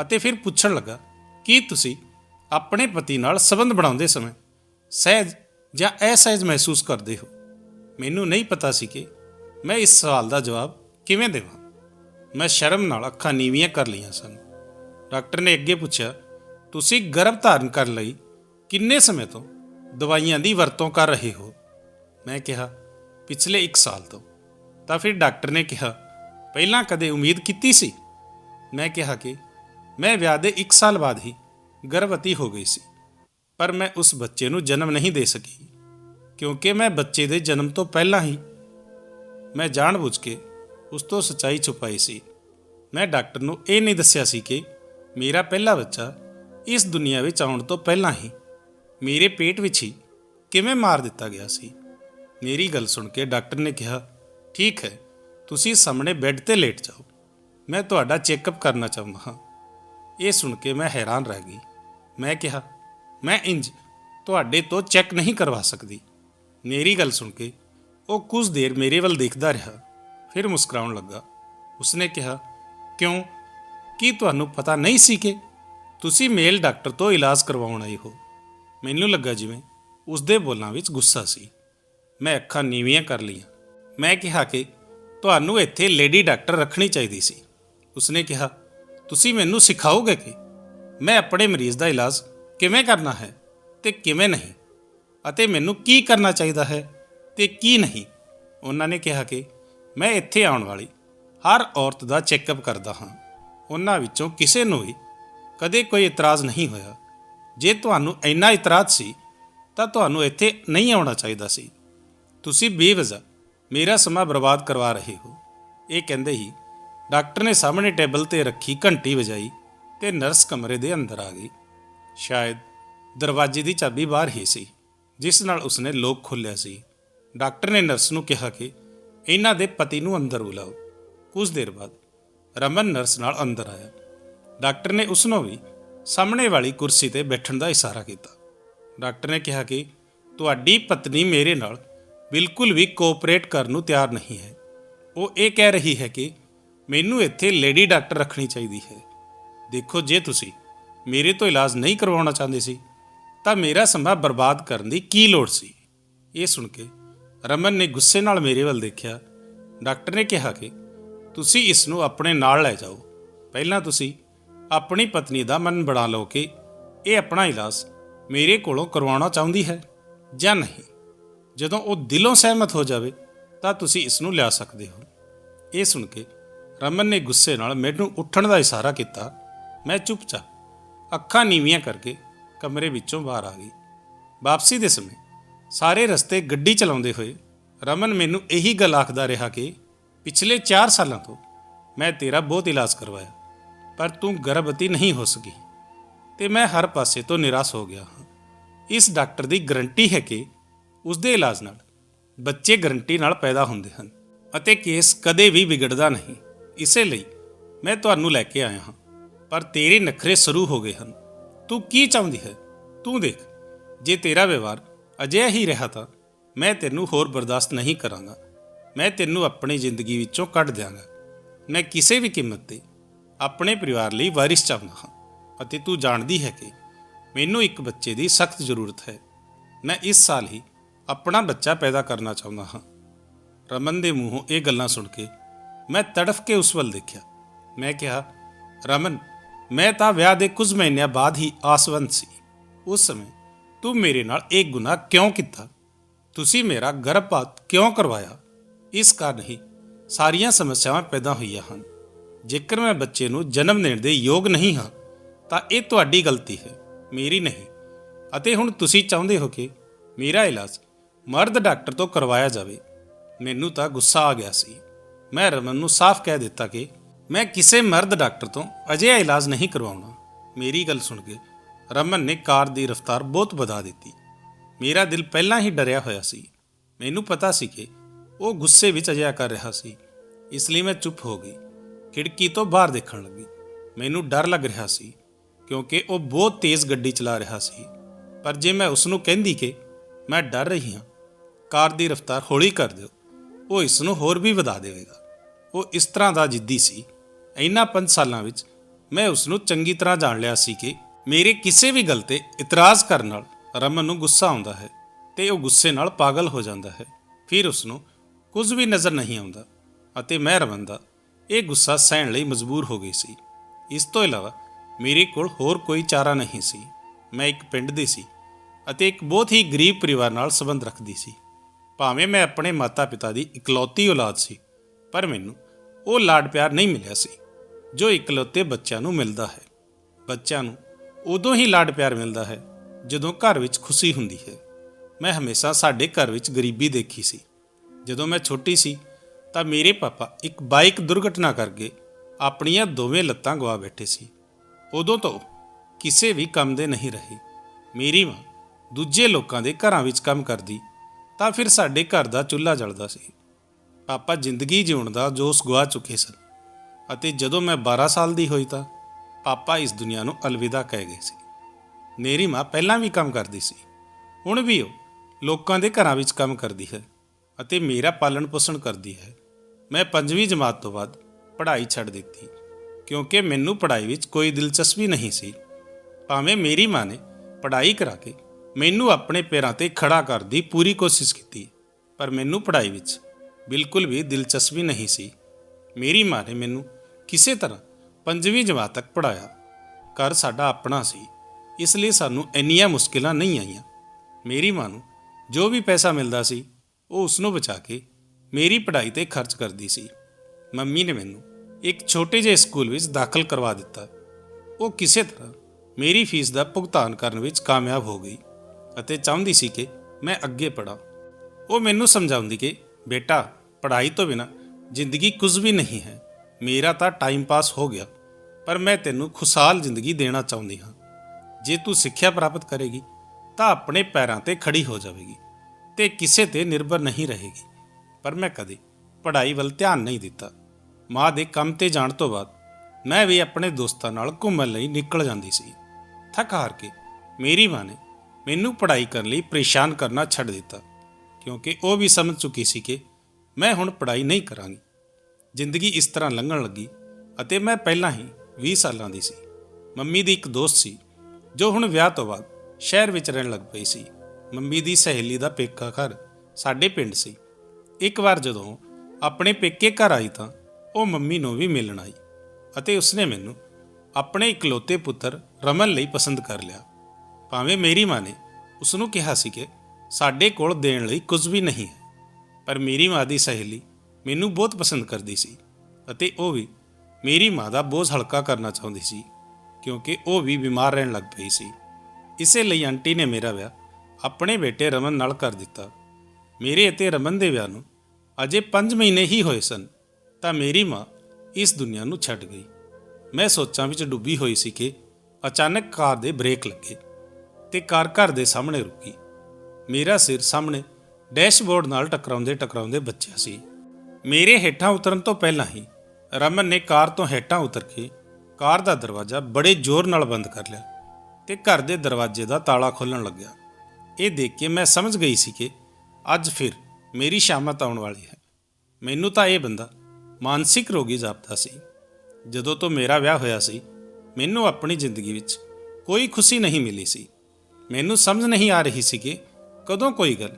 ਅਤੇ ਫਿਰ ਪੁੱਛਣ ਲੱਗਾ, ਕੀ ਤੁਸੀਂ ਆਪਣੇ ਪਤੀ ਨਾਲ ਸੰਬੰਧ ਬਣਾਉਂਦੇ ਸਮੇਂ ਸਹਿਜ ਜਾਂ ਅਸਹਿਜ ਮਹਿਸੂਸ ਕਰਦੇ ਹੋ? ਮੈਨੂੰ ਨਹੀਂ ਪਤਾ ਸੀ ਕਿ ਮੈਂ ਇਸ ਸਵਾਲ ਦਾ ਜਵਾਬ ਕਿਵੇਂ ਦੇਵਾਂ। ਮੈਂ ਸ਼ਰਮ ਨਾਲ ਅੱਖਾਂ ਨੀਵੀਆਂ ਕਰ ਲਈਆਂ ਸਨ। ਡਾਕਟਰ ਨੇ ਅੱਗੇ ਪੁੱਛਿਆ, ਤੁਸੀਂ ਗਰਭ ਧਾਰਨ ਕਰਨ ਲਈ ਕਿੰਨੇ ਸਮੇਂ ਤੋਂ ਦਵਾਈਆਂ ਦੀ ਵਰਤੋਂ ਕਰ ਰਹੇ ਹੋ? ਮੈਂ ਕਿਹਾ, ਪਿਛਲੇ 1 ਸਾਲ ਤੋਂ। ਤਾਂ ਫਿਰ ਡਾਕਟਰ ਨੇ ਕਿਹਾ, ਪਹਿਲਾਂ ਕਦੇ ਉਮੀਦ ਕੀਤੀ ਸੀ? ਮੈਂ ਕਿਹਾ ਕਿ ਮੈਂ ਵਿਆਹ ਦੇ 1 ਸਾਲ ਬਾਅਦ ਹੀ ਗਰਭਵਤੀ ਹੋ ਗਈ ਸੀ, ਪਰ ਮੈਂ ਉਸ ਬੱਚੇ ਨੂੰ ਜਨਮ ਨਹੀਂ ਦੇ ਸਕੀ, ਕਿਉਂਕਿ ਮੈਂ ਬੱਚੇ ਦੇ ਜਨਮ ਤੋਂ ਪਹਿਲਾਂ ਹੀ ਮੈਂ ਜਾਣਬੁੱਝ ਕੇ ਉਸ ਤੋਂ ਸੱਚਾਈ ਛੁਪਾਈ ਸੀ। ਮੈਂ ਡਾਕਟਰ ਨੂੰ ਇਹ ਨਹੀਂ ਦੱਸਿਆ ਸੀ ਕਿ ਮੇਰਾ ਪਹਿਲਾ ਬੱਚਾ ਇਸ ਦੁਨੀਆ ਵਿੱਚ ਆਉਣ ਤੋਂ ਪਹਿਲਾਂ ਹੀ ਮੇਰੇ ਪੇਟ ਵਿੱਚ ਹੀ ਕਿਵੇਂ ਮਾਰ ਦਿੱਤਾ ਗਿਆ ਸੀ। ਮੇਰੀ ਗੱਲ ਸੁਣ ਕੇ ਡਾਕਟਰ ਨੇ ਕਿਹਾ, ਠੀਕ ਹੈ, ਤੁਸੀਂ ਸਾਹਮਣੇ ਬੈੱਡ ਤੇ ਲੇਟ ਜਾਓ। ਮੈਂ ਤੁਹਾਡਾ ਚੈੱਕਅਪ ਕਰਨਾ ਚਾਹੁੰਦਾ ਹਾਂ। ਇਹ ਸੁਣ ਕੇ ਮੈਂ ਹੈਰਾਨ ਰਹਿ ਗਈ। ਮੈਂ ਕਿਹਾ, ਮੈਂ ਇੰਜ ਤੁਹਾਡੇ ਤੋਂ ਚੈੱਕ ਨਹੀਂ ਕਰਵਾ ਸਕਦੀ। ਮੇਰੀ ਗੱਲ ਸੁਣ ਕੇ ਉਹ ਕੁਝ ਦੇਰ ਮੇਰੇ ਵੱਲ ਦੇਖਦਾ ਰਿਹਾ। ਫਿਰ ਮੁਸਕਰਾਉਣ ਲੱਗਾ। ਉਸਨੇ ਕਿਹਾ, ਕਿਉਂ? ਕੀ ਤੁਹਾਨੂੰ ਪਤਾ ਨਹੀਂ ਸੀ ਕਿ ਤੁਸੀਂ ਮੇਲ ਡਾਕਟਰ ਤੋਂ ਇਲਾਜ ਕਰਵਾਉਣ ਆਏ ਹੋ? ਮੈਨੂੰ ਲੱਗਾ ਜਿਵੇਂ ਉਸ ਦੇ ਬੋਲਾਂ ਵਿੱਚ ਗੁੱਸਾ ਸੀ। ਮੈਂ ਅੱਖਾਂ ਨੀਵੀਆਂ ਕਰ ਲਈਆਂ। ਮੈਂ ਕਿਹਾ ਕਿ ਤੁਹਾਨੂੰ ਇੱਥੇ ਲੇਡੀ ਡਾਕਟਰ ਰੱਖਣੀ ਚਾਹੀਦੀ ਸੀ। ਉਸਨੇ ਕਿਹਾ, ਤੁਸੀਂ ਮੈਨੂੰ ਸਿਖਾਓਗੇ ਕਿ? ਮੈਂ ਆਪਣੇ ਮਰੀਜ਼ ਦਾ ਇਲਾਜ ਕਿਵੇਂ ਕਰਨਾ ਹੈ ਤੇ ਕਿਵੇਂ ਨਹੀਂ? ਅਤੇ ਮੈਨੂੰ ਕੀ ਕਰਨਾ ਚਾਹੀਦਾ ਹੈ ਤੇ ਕੀ ਨਹੀਂ? ਉਹਨਾਂ ਨੇ ਕਿਹਾ ਕਿ ਮੈਂ ਇੱਥੇ ਆਉਣ ਵਾਲੀ ਹਰ ਔਰਤ ਦਾ ਚੈੱਕਅਪ ਕਰਦਾ ਹਾਂ। ਉਹਨਾਂ ਵਿੱਚੋਂ ਕਿਸੇ ਨੂੰ ਵੀ ਕਦੇ ਕੋਈ ਇਤਰਾਜ਼ ਨਹੀਂ ਹੋਇਆ। ਜੇ ਤੁਹਾਨੂੰ ਇੰਨਾ ਇਤਰਾਜ਼ ਸੀ, ਤਾਂ ਤੁਹਾਨੂੰ ਇੱਥੇ ਨਹੀਂ ਆਉਣਾ ਚਾਹੀਦਾ ਸੀ। ਤੁਸੀਂ ਬੇਵਜ਼ਾ ਮੇਰਾ ਸਮਾਂ ਬਰਬਾਦ ਕਰਵਾ ਰਹੇ ਹੋ। ਇਹ ਕਹਿੰਦੇ ਹੀ ਡਾਕਟਰ ਨੇ ਸਾਹਮਣੇ ਟੇਬਲ ਤੇ ਰੱਖੀ ਘੰਟੀ ਵਜਾਈ ਤੇ ਨਰਸ ਕਮਰੇ ਦੇ ਅੰਦਰ ਆ ਗਈ। ਸ਼ਾਇਦ ਦਰਵਾਜ਼ੇ ਦੀ ਚਾਬੀ ਬਾਹਰ ਹੀ ਸੀ, ਜਿਸ ਨਾਲ ਉਸਨੇ ਲੋਕ ਖੋਲ੍ਹਿਆ ਸੀ। ਡਾਕਟਰ ਨੇ ਨਰਸ ਨੂੰ ਕਿਹਾ ਕਿ ਇਹਨਾਂ ਦੇ ਪਤੀ ਨੂੰ ਅੰਦਰ ਬੁਲਾਓ। ਕੁਝ ਦੇਰ ਬਾਅਦ ਰਮਨ ਨਰਸ ਨਾਲ ਅੰਦਰ ਆਇਆ। ਡਾਕਟਰ ਨੇ ਉਸ ਨੂੰ ਵੀ ਸਾਹਮਣੇ ਵਾਲੀ ਕੁਰਸੀ ਤੇ ਬੈਠਣ ਦਾ ਇਸ਼ਾਰਾ ਕੀਤਾ। ਡਾਕਟਰ ਨੇ ਕਿਹਾ ਕਿ ਤੁਹਾਡੀ ਪਤਨੀ ਮੇਰੇ ਨਾਲ ਬਿਲਕੁਲ ਵੀ ਕੋਆਪਰੇਟ ਕਰਨ ਨੂੰ ਤਿਆਰ ਨਹੀਂ ਹੈ। ਉਹ ਇਹ ਕਹਿ ਰਹੀ ਹੈ ਕਿ ਮੈਨੂੰ ਇੱਥੇ ਲੇਡੀ ਡਾਕਟਰ ਰੱਖਣੀ ਚਾਹੀਦੀ ਹੈ। ਦੇਖੋ ਜੇ ਤੁਸੀਂ ਮੇਰੇ ਤੋਂ ਇਲਾਜ ਨਹੀਂ ਕਰਵਾਉਣਾ ਚਾਹੁੰਦੇ ਸੀ, ਤਾਂ ਮੇਰਾ ਸਮਾਂ ਬਰਬਾਦ ਕਰਨ ਦੀ ਕੀ ਲੋੜ ਸੀ? ਇਹ ਸੁਣ ਕੇ ਰਮਨ ਨੇ ਗੁੱਸੇ ਨਾਲ ਮੇਰੇ ਵੱਲ ਦੇਖਿਆ। ਡਾਕਟਰ ਨੇ ਕਿਹਾ ਕਿ ਤੁਸੀਂ ਇਸ ਨੂੰ ਆਪਣੇ ਨਾਲ ਲੈ ਜਾਓ। ਪਹਿਲਾਂ ਤੁਸੀਂ ਆਪਣੀ ਪਤਨੀ ਦਾ ਮਨ ਬਣਾ ਲਓ ਕਿ ਇਹ ਆਪਣਾ ਇਲਾਜ ਮੇਰੇ ਕੋਲੋਂ ਕਰਵਾਉਣਾ ਚਾਹੁੰਦੀ ਹੈ ਜਾਂ ਨਹੀਂ। ਜਦੋਂ ਉਹ ਦਿਲੋਂ ਸਹਿਮਤ ਹੋ ਜਾਵੇ, ਤਾਂ ਤੁਸੀਂ ਇਸ ਨੂੰ ਲਿਆ ਸਕਦੇ ਹੋ। ਇਹ ਸੁਣ ਕੇ ਰਮਨ ਨੇ ਗੁੱਸੇ ਨਾਲ ਮੈਨੂੰ ਉੱਠਣ ਦਾ ਇਸ਼ਾਰਾ ਕੀਤਾ। ਮੈਂ ਚੁੱਪਚਾਪ ਅੱਖਾਂ ਨੀਵੀਆਂ ਕਰਕੇ ਕਮਰੇ ਵਿੱਚੋਂ ਬਾਹਰ ਆ ਗਈ। ਵਾਪਸੀ ਦੇ ਸਮੇਂ ਸਾਰੇ ਰਸਤੇ ਗੱਡੀ ਚਲਾਉਂਦੇ ਹੋਏ ਰਮਨ ਮੈਨੂੰ ਇਹੀ ਗੱਲ ਆਖਦਾ ਰਿਹਾ ਕਿ ਪਿਛਲੇ 4 ਸਾਲਾਂ ਤੋਂ ਮੈਂ ਤੇਰਾ ਬਹੁਤ ਇਲਾਜ ਕਰਵਾਇਆ, ਪਰ ਤੂੰ ਗਰਭਵਤੀ ਨਹੀਂ ਹੋ ਸਕੀ ਤੇ ਮੈਂ ਹਰ ਪਾਸੇ ਤੋਂ ਨਿਰਾਸ਼ ਹੋ ਗਿਆ ਹਾਂ। ਇਸ ਡਾਕਟਰ ਦੀ ਗਰੰਟੀ ਹੈ ਕਿ ਉਸ ਦੇ ਇਲਾਜ ਨਾਲ ਬੱਚੇ ਗਰੰਟੀ ਨਾਲ ਪੈਦਾ ਹੁੰਦੇ ਹਨ ਅਤੇ ਕੇਸ ਕਦੇ ਵੀ ਵਿਗੜਦਾ ਨਹੀਂ। ਇਸੇ ਲਈ ਮੈਂ ਤੁਹਾਨੂੰ ਲੈ ਕੇ ਆਇਆ ਹਾਂ। ਪਰ ਤੇਰੇ ਨਖਰੇ ਸ਼ੁਰੂ ਹੋ ਗਏ ਹਨ। ਤੂੰ ਕੀ ਚਾਹੁੰਦੀ ਹੈ? ਤੂੰ ਦੇਖ, ਜੇ ਤੇਰਾ ਵਿਵਹਾਰ ਅਜਿਹਾ ਹੀ ਰਿਹਾ ਤਾਂ ਮੈਂ ਤੈਨੂੰ ਹੋਰ ਬਰਦਾਸ਼ਤ ਨਹੀਂ ਕਰਾਂਗਾ। ਮੈਂ ਤੈਨੂੰ ਆਪਣੀ ਜ਼ਿੰਦਗੀ ਵਿੱਚੋਂ ਕੱਢ ਦਿਆਂਗਾ। ਮੈਂ ਕਿਸੇ ਵੀ ਕੀਮਤ ਤੇ ਆਪਣੇ ਪਰਿਵਾਰ ਲਈ ਵਾਰਿਸ ਚਾਹੁੰਦਾ ਹਾਂ। ਅਤੇ ਤੂੰ ਜਾਣਦੀ ਹੈ ਕਿ ਮੈਨੂੰ ਇੱਕ ਬੱਚੇ ਦੀ ਸਖਤ ਜ਼ਰੂਰਤ ਹੈ। ਮੈਂ ਇਸ ਸਾਲ ਹੀ ਆਪਣਾ ਬੱਚਾ ਪੈਦਾ ਕਰਨਾ ਚਾਹੁੰਦਾ ਹਾਂ। ਰਮਨ ਦੇ ਮੂੰਹੋਂ ਇਹ ਗੱਲਾਂ ਸੁਣ ਕੇ ਮੈਂ ਤੜਫ ਕੇ ਉਸ ਵੱਲ ਦੇਖਿਆ। ਮੈਂ ਕਿਹਾ, ਰਮਨ, ਮੈਂ ਤਾਂ ਵਿਆਹ ਦੇ ਕੁਝ ਮਹੀਨਿਆਂ ਬਾਅਦ ਹੀ ਆਸਵੰਤ ਸੀ। ਉਸ ਸਮੇਂ ਤੂੰ ਮੇਰੇ ਨਾਲ ਇਹ ਗੁਨਾਹ ਕਿਉਂ ਕੀਤਾ? ਤੁਸੀਂ ਮੇਰਾ ਗਰਭਪਾਤ ਕਿਉਂ ਕਰਵਾਇਆ? ਇਸ ਕਾਰਨ ਹੀ ਸਾਰੀਆਂ ਸਮੱਸਿਆਵਾਂ ਪੈਦਾ ਹੋਈਆਂ ਹਨ। ਜੇਕਰ ਮੈਂ ਬੱਚੇ ਨੂੰ ਜਨਮ ਦੇਣ ਦੇ ਯੋਗ ਨਹੀਂ ਹਾਂ, ਤਾਂ ਇਹ ਤੁਹਾਡੀ ਗਲਤੀ ਹੈ, ਮੇਰੀ ਨਹੀਂ। ਅਤੇ ਹੁਣ ਤੁਸੀਂ ਚਾਹੁੰਦੇ ਹੋ ਕਿ ਮੇਰਾ ਇਲਾਜ ਮਰਦ ਡਾਕਟਰ ਤੋਂ ਕਰਵਾਇਆ ਜਾਵੇ। ਮੈਨੂੰ ਤਾਂ ਗੁੱਸਾ ਆ ਗਿਆ ਸੀ। ਮੈਂ ਰਮਨ ਨੂੰ ਸਾਫ਼ ਕਹਿ ਦਿੱਤਾ ਕਿ ਮੈਂ ਕਿਸੇ ਮਰਦ ਡਾਕਟਰ ਤੋਂ ਅਜਿਹਾ ਇਲਾਜ ਨਹੀਂ ਕਰਵਾਉਣਾ ਮੇਰੀ ਗੱਲ ਸੁਣ ਕੇ ਰਮਨ ਨੇ ਕਾਰ ਦੀ ਰਫ਼ਤਾਰ ਬਹੁਤ ਵਧਾ ਦਿੱਤੀ। ਮੇਰਾ ਦਿਲ ਪਹਿਲਾਂ ਹੀ ਡਰਿਆ ਹੋਇਆ ਸੀ। ਮੈਨੂੰ ਪਤਾ ਸੀ ਕਿ ਉਹ ਗੁੱਸੇ ਵਿੱਚ ਅਜਿਹਾ ਕਰ ਰਿਹਾ ਸੀ। ਇਸ ਲਈ ਮੈਂ ਚੁੱਪ ਹੋ ਗਈ। ਖਿੜਕੀ ਤੋਂ ਬਾਹਰ ਦੇਖਣ ਲੱਗੀ। ਮੈਨੂੰ ਡਰ ਲੱਗ ਰਿਹਾ ਸੀ ਕਿਉਂਕਿ ਉਹ ਬਹੁਤ ਤੇਜ਼ ਗੱਡੀ ਚਲਾ ਰਿਹਾ ਸੀ। ਪਰ ਜੇ ਮੈਂ ਉਸ ਨੂੰ ਕਹਿੰਦੀ ਕਿ ਮੈਂ ਡਰ ਰਹੀ ਹਾਂ, ਕਾਰ ਦੀ ਰਫ਼ਤਾਰ ਹੌਲੀ ਕਰ ਦਿਓ, ਉਹ ਇਸ ਨੂੰ ਹੋਰ ਵੀ ਵਧਾ ਦੇਵੇਗਾ। ਉਹ ਇਸ ਤਰ੍ਹਾਂ ਦਾ ਜਿੱਦੀ ਸੀ। ਇਹਨਾਂ 5 ਸਾਲਾਂ ਵਿੱਚ ਮੈਂ ਉਸ ਨੂੰ ਚੰਗੀ ਤਰ੍ਹਾਂ ਜਾਣ ਲਿਆ ਸੀ ਕਿ ਮੇਰੇ ਕਿਸੇ ਵੀ ਗੱਲ ਤੇ ਇਤਰਾਜ਼ ਕਰਨ ਨਾਲ ਰਮਨ ਨੂੰ ਗੁੱਸਾ ਆਉਂਦਾ ਹੈ ਤੇ ਉਹ ਗੁੱਸੇ ਨਾਲ ਪਾਗਲ ਹੋ ਜਾਂਦਾ ਹੈ। ਫਿਰ ਉਸ ਨੂੰ ਕੁਝ ਵੀ ਨਜ਼ਰ ਨਹੀਂ ਆਉਂਦਾ ਅਤੇ ਮੈਂ ਰਮਨ ਦਾ ਇਹ ਗੁੱਸਾ ਸਹਿਣ ਲਈ ਮਜਬੂਰ ਹੋ ਗਈ ਸੀ। ਇਸ ਤੋਂ ਇਲਾਵਾ ਮੇਰੇ ਕੋਲ ਹੋਰ ਕੋਈ ਚਾਰਾ ਨਹੀਂ ਸੀ। ਮੈਂ ਇੱਕ ਪਿੰਡ ਦੀ ਸੀ ਅਤੇ ਇੱਕ ਬਹੁਤ ਹੀ ਗਰੀਬ ਪਰਿਵਾਰ ਨਾਲ ਸੰਬੰਧ ਰੱਖਦੀ ਸੀ। ਭਾਵੇਂ ਮੈਂ ਆਪਣੇ ਮਾਤਾ-ਪਿਤਾ ਦੀ ਇਕਲੌਤੀ ਔਲਾਦ ਸੀ, ਪਰ ਮੈਨੂੰ ਉਹ ਲਾਡ ਪਿਆਰ ਨਹੀਂ ਮਿਲਿਆ ਸੀ, ਜੋ ਇਕਲੌਤੇ ਬੱਚਿਆਂ ਨੂੰ ਮਿਲਦਾ ਹੈ। ਬੱਚਿਆਂ ਨੂੰ ਉਦੋਂ ਹੀ ਲਾਡ ਪਿਆਰ ਮਿਲਦਾ ਹੈ, ਜਦੋਂ ਘਰ ਵਿੱਚ ਖੁਸ਼ੀ ਹੁੰਦੀ ਹੈ। ਮੈਂ ਹਮੇਸ਼ਾ ਸਾਡੇ ਘਰ ਵਿੱਚ ਗਰੀਬੀ ਦੇਖੀ ਸੀ। ਜਦੋਂ ਮੈਂ ਛੋਟੀ ਸੀ, ਤਾਂ ਮੇਰੇ ਪਾਪਾ ਇੱਕ ਬਾਈਕ ਦੁਰਘਟਨਾ ਕਰਕੇ ਆਪਣੀਆਂ ਦੋਵੇਂ ਲੱਤਾਂ ਗਵਾ ਬੈਠੇ ਸੀ। ਉਦੋਂ ਤੋਂ ਕਿਸੇ ਵੀ ਕੰਮ ਦੇ ਨਹੀਂ ਰਹੇ। ਮੇਰੀ ਮਾਂ ਦੂਜੇ ਲੋਕਾਂ ਦੇ ਘਰਾਂ ਵਿੱਚ ਕੰਮ ਕਰਦੀ, ਤਾਂ ਫਿਰ ਸਾਡੇ ਘਰ ਦਾ ਚੁੱਲ੍ਹਾ ਜਲਦਾ ਸੀ। ਪਾਪਾ ਜ਼ਿੰਦਗੀ ਜਿਉਣ ਦਾ ਜੋਸ਼ ਗਵਾ ਚੁੱਕੇ ਸਨ ਅਤੇ ਜਦੋਂ ਮੈਂ 12 ਸਾਲ ਦੀ ਹੋਈ ਤਾਂ ਪਾਪਾ ਇਸ ਦੁਨੀਆ ਨੂੰ ਅਲਵਿਦਾ ਕਹਿ ਗਏ ਸੀ। ਮੇਰੀ ਮਾਂ ਪਹਿਲਾਂ ਵੀ ਕੰਮ ਕਰਦੀ ਸੀ। ਹੁਣ ਵੀ ਉਹ ਲੋਕਾਂ ਦੇ ਘਰਾਂ ਵਿੱਚ ਕੰਮ ਕਰਦੀ ਹੈ ਅਤੇ ਮੇਰਾ ਪਾਲਣ ਪੋਸ਼ਣ ਕਰਦੀ ਹੈ। ਮੈਂ ਪੰਜਵੀਂ ਜਮਾਤ ਤੋਂ ਬਾਅਦ ਪੜ੍ਹਾਈ ਛੱਡ ਦਿੱਤੀ ਕਿਉਂਕਿ ਮੈਨੂੰ ਪੜ੍ਹਾਈ ਵਿੱਚ ਕੋਈ ਦਿਲਚਸਪੀ ਨਹੀਂ ਸੀ। ਭਾਵੇਂ ਮੇਰੀ ਮਾਂ ਨੇ ਪੜ੍ਹਾਈ ਕਰਾ ਕੇ ਮੈਨੂੰ ਆਪਣੇ ਪੈਰਾਂ ਤੇ ਖੜਾ ਕਰਨ ਦੀ ਪੂਰੀ ਕੋਸ਼ਿਸ਼ ਕੀਤੀ, ਪਰ ਮੈਨੂੰ ਪੜ੍ਹਾਈ ਵਿੱਚ ਬਿਲਕੁਲ ਵੀ ਦਿਲਚਸਪੀ ਨਹੀਂ ਸੀ। ਮੇਰੀ ਮਾਂ ਨੇ ਮੈਨੂੰ ਕਿਸੇ ਤਰ੍ਹਾਂ ਪੰਜਵੀਂ ਜਮਾਤ ਤੱਕ ਪੜ੍ਹਾਇਆ। ਘਰ ਸਾਡਾ ਆਪਣਾ ਸੀ। ਇਸ ਲਈ ਸਾਨੂੰ ਇੰਨੀਆਂ ਮੁਸ਼ਕਿਲਾਂ ਨਹੀਂ ਆਈਆਂ। ਮੇਰੀ ਮਾਂ ਨੂੰ ਜੋ ਵੀ ਪੈਸਾ ਮਿਲਦਾ ਸੀ, ਉਹ ਉਸ ਨੂੰ ਬਚਾ ਕੇ ਮੇਰੀ ਪੜ੍ਹਾਈ ਤੇ ਖਰਚ ਕਰਦੀ ਸੀ। ਮੰਮੀ ਨੇ ਮੈਨੂੰ ਇੱਕ ਛੋਟੇ ਜਿਹੇ ਸਕੂਲ ਵਿੱਚ ਦਾਖਲ ਕਰਵਾ ਦਿੱਤਾ। ਉਹ ਕਿਸੇ ਤਰ੍ਹਾਂ ਮੇਰੀ ਫੀਸ ਦਾ ਭੁਗਤਾਨ ਕਰਨ ਵਿੱਚ ਕਾਮਯਾਬ ਹੋ ਗਈ ਅਤੇ ਚਾਹੁੰਦੀ ਸੀ ਕਿ ਮੈਂ ਅੱਗੇ ਪੜਾਂ ਉਹ ਮੈਨੂੰ ਸਮਝਾਉਂਦੀ ਕਿ ਬੇਟਾ, ਪੜ੍ਹਾਈ ਤੋਂ ਬਿਨਾ ਜ਼ਿੰਦਗੀ ਕੁਝ ਵੀ ਨਹੀਂ ਹੈ। ਮੇਰਾ ਤਾਂ ਟਾਈਮ ਪਾਸ ਹੋ ਗਿਆ, ਪਰ ਮੈਂ ਤੈਨੂੰ ਖੁਸ਼ਹਾਲ ਜ਼ਿੰਦਗੀ ਦੇਣਾ ਚਾਹੁੰਦੀ ਹਾਂ। ਜੇ ਤੂੰ ਸਿੱਖਿਆ ਪ੍ਰਾਪਤ ਕਰੇਗੀ, ਤਾਂ ਆਪਣੇ ਪੈਰਾਂ ਤੇ ਖੜੀ ਹੋ ਜਾਵੇਗੀ ਤੇ ਕਿਸੇ ਤੇ ਨਿਰਭਰ ਨਹੀਂ ਰਹੇਗੀ। ਪਰ ਮੈਂ ਕਦੇ ਪੜ੍ਹਾਈ ਵੱਲ ਧਿਆਨ ਨਹੀਂ ਦਿੱਤਾ। ਮਾਂ ਦੇ ਕੰਮ ਤੇ ਜਾਣ ਤੋਂ ਬਾਅਦ ਮੈਂ ਵੀ ਆਪਣੇ ਦੋਸਤਾਂ ਨਾਲ ਘੁੰਮਣ ਲਈ ਨਿਕਲ ਜਾਂਦੀ ਸੀ। ਥੱਕ ਹਾਰ ਕੇ ਮੇਰੀ ਮਾਂ ਨੇ ਮੈਨੂੰ ਪੜ੍ਹਾਈ ਕਰਨ ਲਈ ਪਰੇਸ਼ਾਨ ਕਰਨਾ ਛੱਡ ਦਿੱਤਾ। ਕਿਉਂਕਿ ਉਹ ਵੀ ਸਮਝ ਚੁੱਕੀ ਸੀ ਕਿ ਮੈਂ ਹੁਣ ਪੜ੍ਹਾਈ ਨਹੀਂ ਕਰਾਂਗੀ। ਜ਼ਿੰਦਗੀ ਇਸ ਤਰ੍ਹਾਂ ਲੰਘਣ ਲੱਗੀ ਅਤੇ ਮੈਂ ਪਹਿਲਾਂ ਹੀ 20 ਸਾਲਾਂ ਦੀ ਸੀ। ਮੰਮੀ ਦੀ ਇੱਕ ਦੋਸਤ ਸੀ, ਜੋ ਹੁਣ ਵਿਆਹ ਤੋਂ ਬਾਅਦ ਸ਼ਹਿਰ ਵਿੱਚ ਰਹਿਣ ਲੱਗ ਪਈ ਸੀ। ਮੰਮੀ ਦੀ ਸਹੇਲੀ ਦਾ ਪੇਕਾ ਘਰ ਸਾਡੇ ਪਿੰਡ ਸੀ। ਇੱਕ ਵਾਰ ਜਦੋਂ ਆਪਣੇ ਪੇਕੇ ਘਰ ਆਈ ਤਾਂ ਉਹ ਮੰਮੀ ਨੂੰ ਵੀ ਮਿਲਣ ਆਈ ਅਤੇ ਉਸਨੇ ਮੈਨੂੰ ਆਪਣੇ ਇਕਲੌਤੇ ਪੁੱਤਰ ਰਮਨ ਲਈ ਪਸੰਦ ਕਰ ਲਿਆ। ਭਾਵੇਂ ਮੇਰੀ ਮਾਂ ਨੇ ਉਸ ਨੂੰ ਕਿਹਾ ਸੀ ਕਿ ਸਾਡੇ ਕੋਲ ਦੇਣ ਲਈ ਕੁਝ ਵੀ ਨਹੀਂ ਹੈ। ਪਰ ਮੇਰੀ ਮਾਂ ਦੀ ਸਹੇਲੀ ਮੈਨੂੰ ਬਹੁਤ ਪਸੰਦ ਕਰਦੀ ਸੀ ਅਤੇ ਉਹ ਵੀ ਮੇਰੀ ਮਾਂ ਦਾ ਬੋਝ ਹਲਕਾ ਕਰਨਾ ਚਾਹੁੰਦੀ ਸੀ ਕਿਉਂਕਿ ਉਹ ਵੀ ਬਿਮਾਰ ਰਹਿਣ ਲੱਗ ਪਈ ਸੀ। ਇਸੇ ਲਈ ਆਂਟੀ ਨੇ ਮੇਰਾ ਵਿਆਹ ਆਪਣੇ ਬੇਟੇ ਰਮਨ ਨਾਲ ਕਰ ਦਿੱਤਾ। ਮੇਰੇ ਅਤੇ ਰਮਨ ਦੇ ਵਿਆਹ ਨੂੰ ਅਜੇ 5 ਮਹੀਨੇ ਹੀ ਹੋਏ ਸਨ ਤਾਂ ਮੇਰੀ ਮਾਂ ਇਸ ਦੁਨੀਆ ਨੂੰ ਛੱਡ ਗਈ। ਮੈਂ ਸੋਚਾਂ ਵਿੱਚ ਡੁੱਬੀ ਹੋਈ ਸੀ ਕਿ ਅਚਾਨਕ ਕਾਰ ਦੇ ਬ੍ਰੇਕ ਲੱਗੇ ਤੇ ਕਾਰ ਘਰ ਦੇ ਸਾਹਮਣੇ ਰੁਕੀ। ਮੇਰਾ ਸਿਰ ਸਾਹਮਣੇ ਡੈਸ਼ਬੋਰਡ ਨਾਲ ਟਕਰਾਉਂਦੇ ਟਕਰਾਉਂਦੇ ਬਚਿਆ ਸੀ। ਮੇਰੇ ਹੇਠਾਂ ਉਤਰਨ ਤੋਂ ਪਹਿਲਾਂ ਹੀ ਰਮਨ ਨੇ ਕਾਰ ਤੋਂ ਹੇਠਾਂ ਉਤਰ ਕੇ ਕਾਰ ਦਾ ਦਰਵਾਜ਼ਾ ਬੜੇ ਜ਼ੋਰ ਨਾਲ ਬੰਦ ਕਰ ਲਿਆ ਤੇ ਘਰ ਦੇ ਦਰਵਾਜ਼ੇ ਦਾ ਤਾਲਾ ਖੋਲਣ ਲੱਗਿਆ। ਇਹ ਦੇਖ ਕੇ ਮੈਂ ਸਮਝ ਗਈ ਸੀ ਕਿ ਅੱਜ ਫਿਰ ਮੇਰੀ ਸ਼ਾਮਤ ਆਉਣ ਵਾਲੀ ਹੈ। ਮੈਨੂੰ ਤਾਂ ਇਹ ਬੰਦਾ ਮਾਨਸਿਕ ਰੋਗੀ ਜਾਪਦਾ ਸੀ। ਜਦੋਂ ਤੋਂ ਮੇਰਾ ਵਿਆਹ ਹੋਇਆ ਸੀ, ਮੈਨੂੰ ਆਪਣੀ ਜ਼ਿੰਦਗੀ ਵਿੱਚ ਕੋਈ ਖੁਸ਼ੀ ਨਹੀਂ ਮਿਲੀ ਸੀ। ਮੈਨੂੰ ਸਮਝ ਨਹੀਂ ਆ ਰਹੀ ਸੀ ਕਿ ਕਦੋਂ ਕੋਈ ਗੱਲ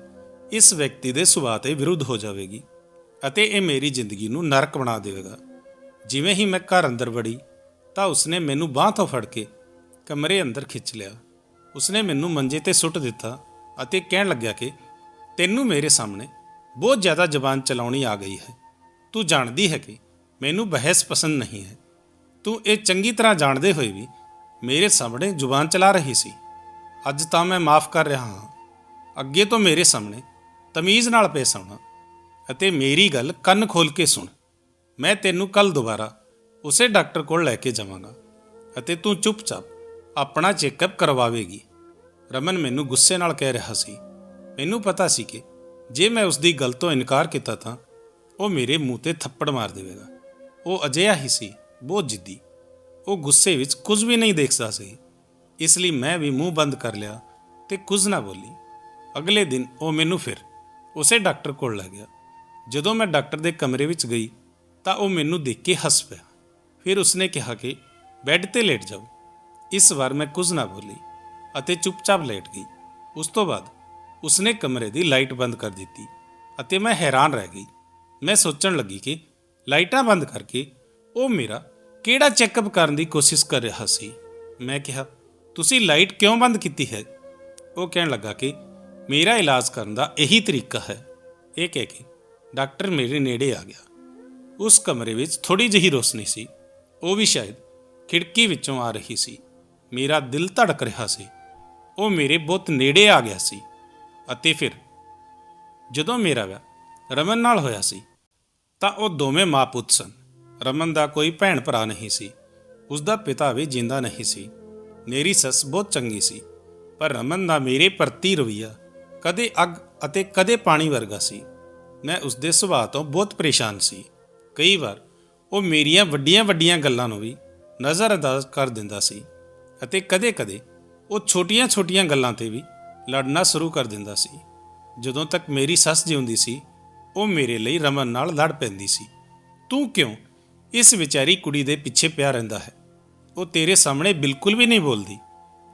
ਇਸ ਵਿਅਕਤੀ ਦੇ ਸੁਭਾਅ ਤੇ ਵਿਰੁੱਧ ਹੋ ਜਾਵੇਗੀ ਅਤੇ ਇਹ ਮੇਰੀ ਜ਼ਿੰਦਗੀ ਨੂੰ ਨਰਕ ਬਣਾ ਦੇਵੇਗਾ। ਜਿਵੇਂ ਹੀ ਮੈਂ ਘਰ ਅੰਦਰ ਵੜੀ, ਤਾਂ ਉਸਨੇ ਮੈਨੂੰ ਬਾਹ ਤੋਂ ਫੜ ਕੇ ਕਮਰੇ ਅੰਦਰ ਖਿੱਚ ਲਿਆ। ਉਸਨੇ ਮੈਨੂੰ ਮੰਜੇ ਤੇ ਸੁੱਟ ਦਿੱਤਾ ਅਤੇ ਕਹਿਣ ਲੱਗਿਆ ਕਿ ਤੈਨੂੰ ਮੇਰੇ ਸਾਹਮਣੇ ਬਹੁਤ ਜ਼ਿਆਦਾ ਜ਼ਬਾਨ ਚਲਾਉਣੀ ਆ ਗਈ ਹੈ। ਤੂੰ ਜਾਣਦੀ ਹੈ ਕਿ ਮੈਨੂੰ ਬਹਿਸ ਪਸੰਦ ਨਹੀਂ ਹੈ। ਤੂੰ ਇਹ ਚੰਗੀ ਤਰ੍ਹਾਂ ਜਾਣਦੇ ਹੋਏ ਵੀ ਮੇਰੇ ਸਾਹਮਣੇ ਜ਼ੁਬਾਨ ਚਲਾ ਰਹੀ ਸੀ। ਅੱਜ ਤਾਂ ਮੈਂ ਮਾਫ ਕਰ ਰਿਹਾ ਹਾਂ। ਅੱਗੇ ਤੋਂ ਮੇਰੇ ਸਾਹਮਣੇ ਤਮੀਜ਼ ਨਾਲ ਪੇਸ਼ ਆਉਣਾ ਅਤੇ ਮੇਰੀ ਗੱਲ ਕੰਨ ਖੋਲ ਕੇ ਸੁਣ। ਮੈਂ ਤੈਨੂੰ ਕੱਲ ਦੁਬਾਰਾ ਉਸੇ ਡਾਕਟਰ ਕੋਲ ਲੈ ਕੇ ਜਾਵਾਂਗਾ ਅਤੇ ਤੂੰ ਚੁੱਪਚਾਪ ਆਪਣਾ ਚੈੱਕਅਪ ਕਰਵਾਵੇਗੀ। ਰਮਨ ਮੈਨੂੰ ਗੁੱਸੇ ਨਾਲ ਕਹਿ ਰਿਹਾ ਸੀ। ਮੈਨੂੰ ਪਤਾ ਸੀ ਕਿ ਜੇ ਮੈਂ ਉਸ ਦੀ ਗੱਲ ਤੋਂ ਇਨਕਾਰ ਕੀਤਾ ਤਾਂ ਉਹ ਮੇਰੇ ਮੂੰਹ ਤੇ ਥੱਪੜ ਮਾਰ ਦੇਵੇਗਾ। ਉਹ ਅਜਿਹਾ ਹੀ ਸੀ, ਬਹੁਤ ਜਿੱਦੀ। ਉਹ ਗੁੱਸੇ ਵਿੱਚ ਕੁਝ ਵੀ ਨਹੀਂ ਦੇਖਦਾ ਸੀ। ਇਸ ਲਈ ਮੈਂ ਵੀ ਮੂੰਹ ਬੰਦ ਕਰ ਲਿਆ ਤੇ ਕੁਝ ਨਾ ਬੋਲੀ। ਅਗਲੇ ਦਿਨ ਉਹ ਮੈਨੂੰ ਫਿਰ ਉਸੇ ਡਾਕਟਰ ਕੋਲ ਲੈ ਗਿਆ। ਜਦੋਂ ਮੈਂ ਡਾਕਟਰ ਦੇ ਕਮਰੇ ਵਿੱਚ ਗਈ ਤਾਂ ਉਹ ਮੈਨੂੰ ਦੇਖ ਕੇ ਹੱਸ ਪਿਆ। ਫਿਰ ਉਸਨੇ ਕਿਹਾ ਕਿ ਬੈੱਡ ਤੇ ਲੇਟ ਜਾਓ। ਇਸ ਵਾਰ ਮੈਂ ਕੁਝ ਨਾ ਬੋਲੀ ਅਤੇ ਚੁੱਪਚਾਪ ਲੇਟ ਗਈ। ਉਸ ਤੋਂ ਬਾਅਦ ਉਸਨੇ ਕਮਰੇ ਦੀ ਲਾਈਟ ਬੰਦ ਕਰ ਦਿੱਤੀ ਅਤੇ ਮੈਂ ਹੈਰਾਨ ਰਹਿ ਗਈ। ਮੈਂ ਸੋਚਣ ਲੱਗੀ ਕਿ ਲਾਈਟਾਂ ਬੰਦ ਕਰਕੇ ਉਹ ਮੇਰਾ ਕਿਹੜਾ ਚੈੱਕਅਪ ਕਰਨ ਦੀ ਕੋਸ਼ਿਸ਼ ਕਰ ਰਿਹਾ ਸੀ। ਮੈਂ ਕਿਹਾ, ਤੁਸੀਂ ਲਾਈਟ ਕਿਉਂ ਬੰਦ ਕੀਤੀ ਹੈ? ਉਹ ਕਹਿਣ ਲੱਗਾ ਕਿ ਮੇਰਾ ਇਲਾਜ ਕਰਨ ਦਾ ਇਹੀ ਤਰੀਕਾ ਹੈ। ਇਹ ਕਹਿ ਕੇ ਡਾਕਟਰ ਮੇਰੇ ਨੇੜੇ ਆ ਗਿਆ। ਉਸ ਕਮਰੇ ਵਿੱਚ ਥੋੜੀ ਜਿਹੀ ਰੋਸ਼ਨੀ ਸੀ। ਉਹ ਵੀ ਸ਼ਾਇਦ ਖਿੜਕੀ ਵਿੱਚੋਂ ਆ ਰਹੀ ਸੀ। ਮੇਰਾ ਦਿਲ ਧੜਕ ਰਿਹਾ ਸੀ। ਉਹ ਮੇਰੇ ਬਹੁਤ ਨੇੜੇ ਆ ਗਿਆ ਸੀ ਅਤੇ ਫਿਰ ਜਦੋਂ ਮੇਰਾ ਵਿਆਹ ਰਮਨ ਨਾਲ ਹੋਇਆ ਸੀ, ਤਾਂ ਉਹ ਦੋਵੇਂ ਮਾਂ ਪੁੱਤ ਸਨ। ਰਮਨ ਦਾ ਕੋਈ ਭੈਣ ਭਰਾ ਨਹੀਂ ਸੀ। ਉਸ ਦਾ ਪਿਤਾ ਵੀ ਜਿੰਦਾ ਨਹੀਂ ਸੀ। ਮੇਰੀ ਸੱਸ ਬਹੁਤ ਚੰਗੀ ਸੀ। ਪਰ ਰਮਨ ਦਾ ਮੇਰੇ ਪ੍ਰਤੀ ਰਵਈਆ ਕਦੇ ਅੱਗ ਅਤੇ ਕਦੇ ਪਾਣੀ ਵਰਗਾ ਸੀ। ਮੈਂ ਉਸ ਦੇ ਸੁਭਾਅ ਤੋਂ ਬਹੁਤ ਪਰੇਸ਼ਾਨ ਸੀ। ਕਈ ਵਾਰ ਉਹ ਮੇਰੀਆਂ ਵੱਡੀਆਂ-ਵੱਡੀਆਂ ਗੱਲਾਂ ਨੂੰ ਵੀ ਨਜ਼ਰਅੰਦਾਜ਼ ਕਰ ਦਿੰਦਾ ਸੀ ਅਤੇ ਕਦੇ-ਕਦੇ ਉਹ ਛੋਟੀਆਂ-ਛੋਟੀਆਂ ਗੱਲਾਂ ਤੇ ਵੀ ਲੜਨਾ ਸ਼ੁਰੂ ਕਰ ਦਿੰਦਾ ਸੀ। ਜਦੋਂ ਤੱਕ ਮੇਰੀ ਸੱਸ ਜਿਉਂਦੀ ਸੀ, ਉਹ ਮੇਰੇ ਲਈ ਰਮਨ ਨਾਲ ਲੜ ਪੈਂਦੀ ਸੀ। ਤੂੰ ਕਿਉਂ ਇਸ ਵਿਚਾਰੀ ਕੁੜੀ ਦੇ ਪਿੱਛੇ ਪਿਆ ਰਹਿੰਦਾ ਹੈ? ਉਹ ਤੇਰੇ ਸਾਹਮਣੇ ਬਿਲਕੁਲ ਵੀ ਨਹੀਂ ਬੋਲਦੀ।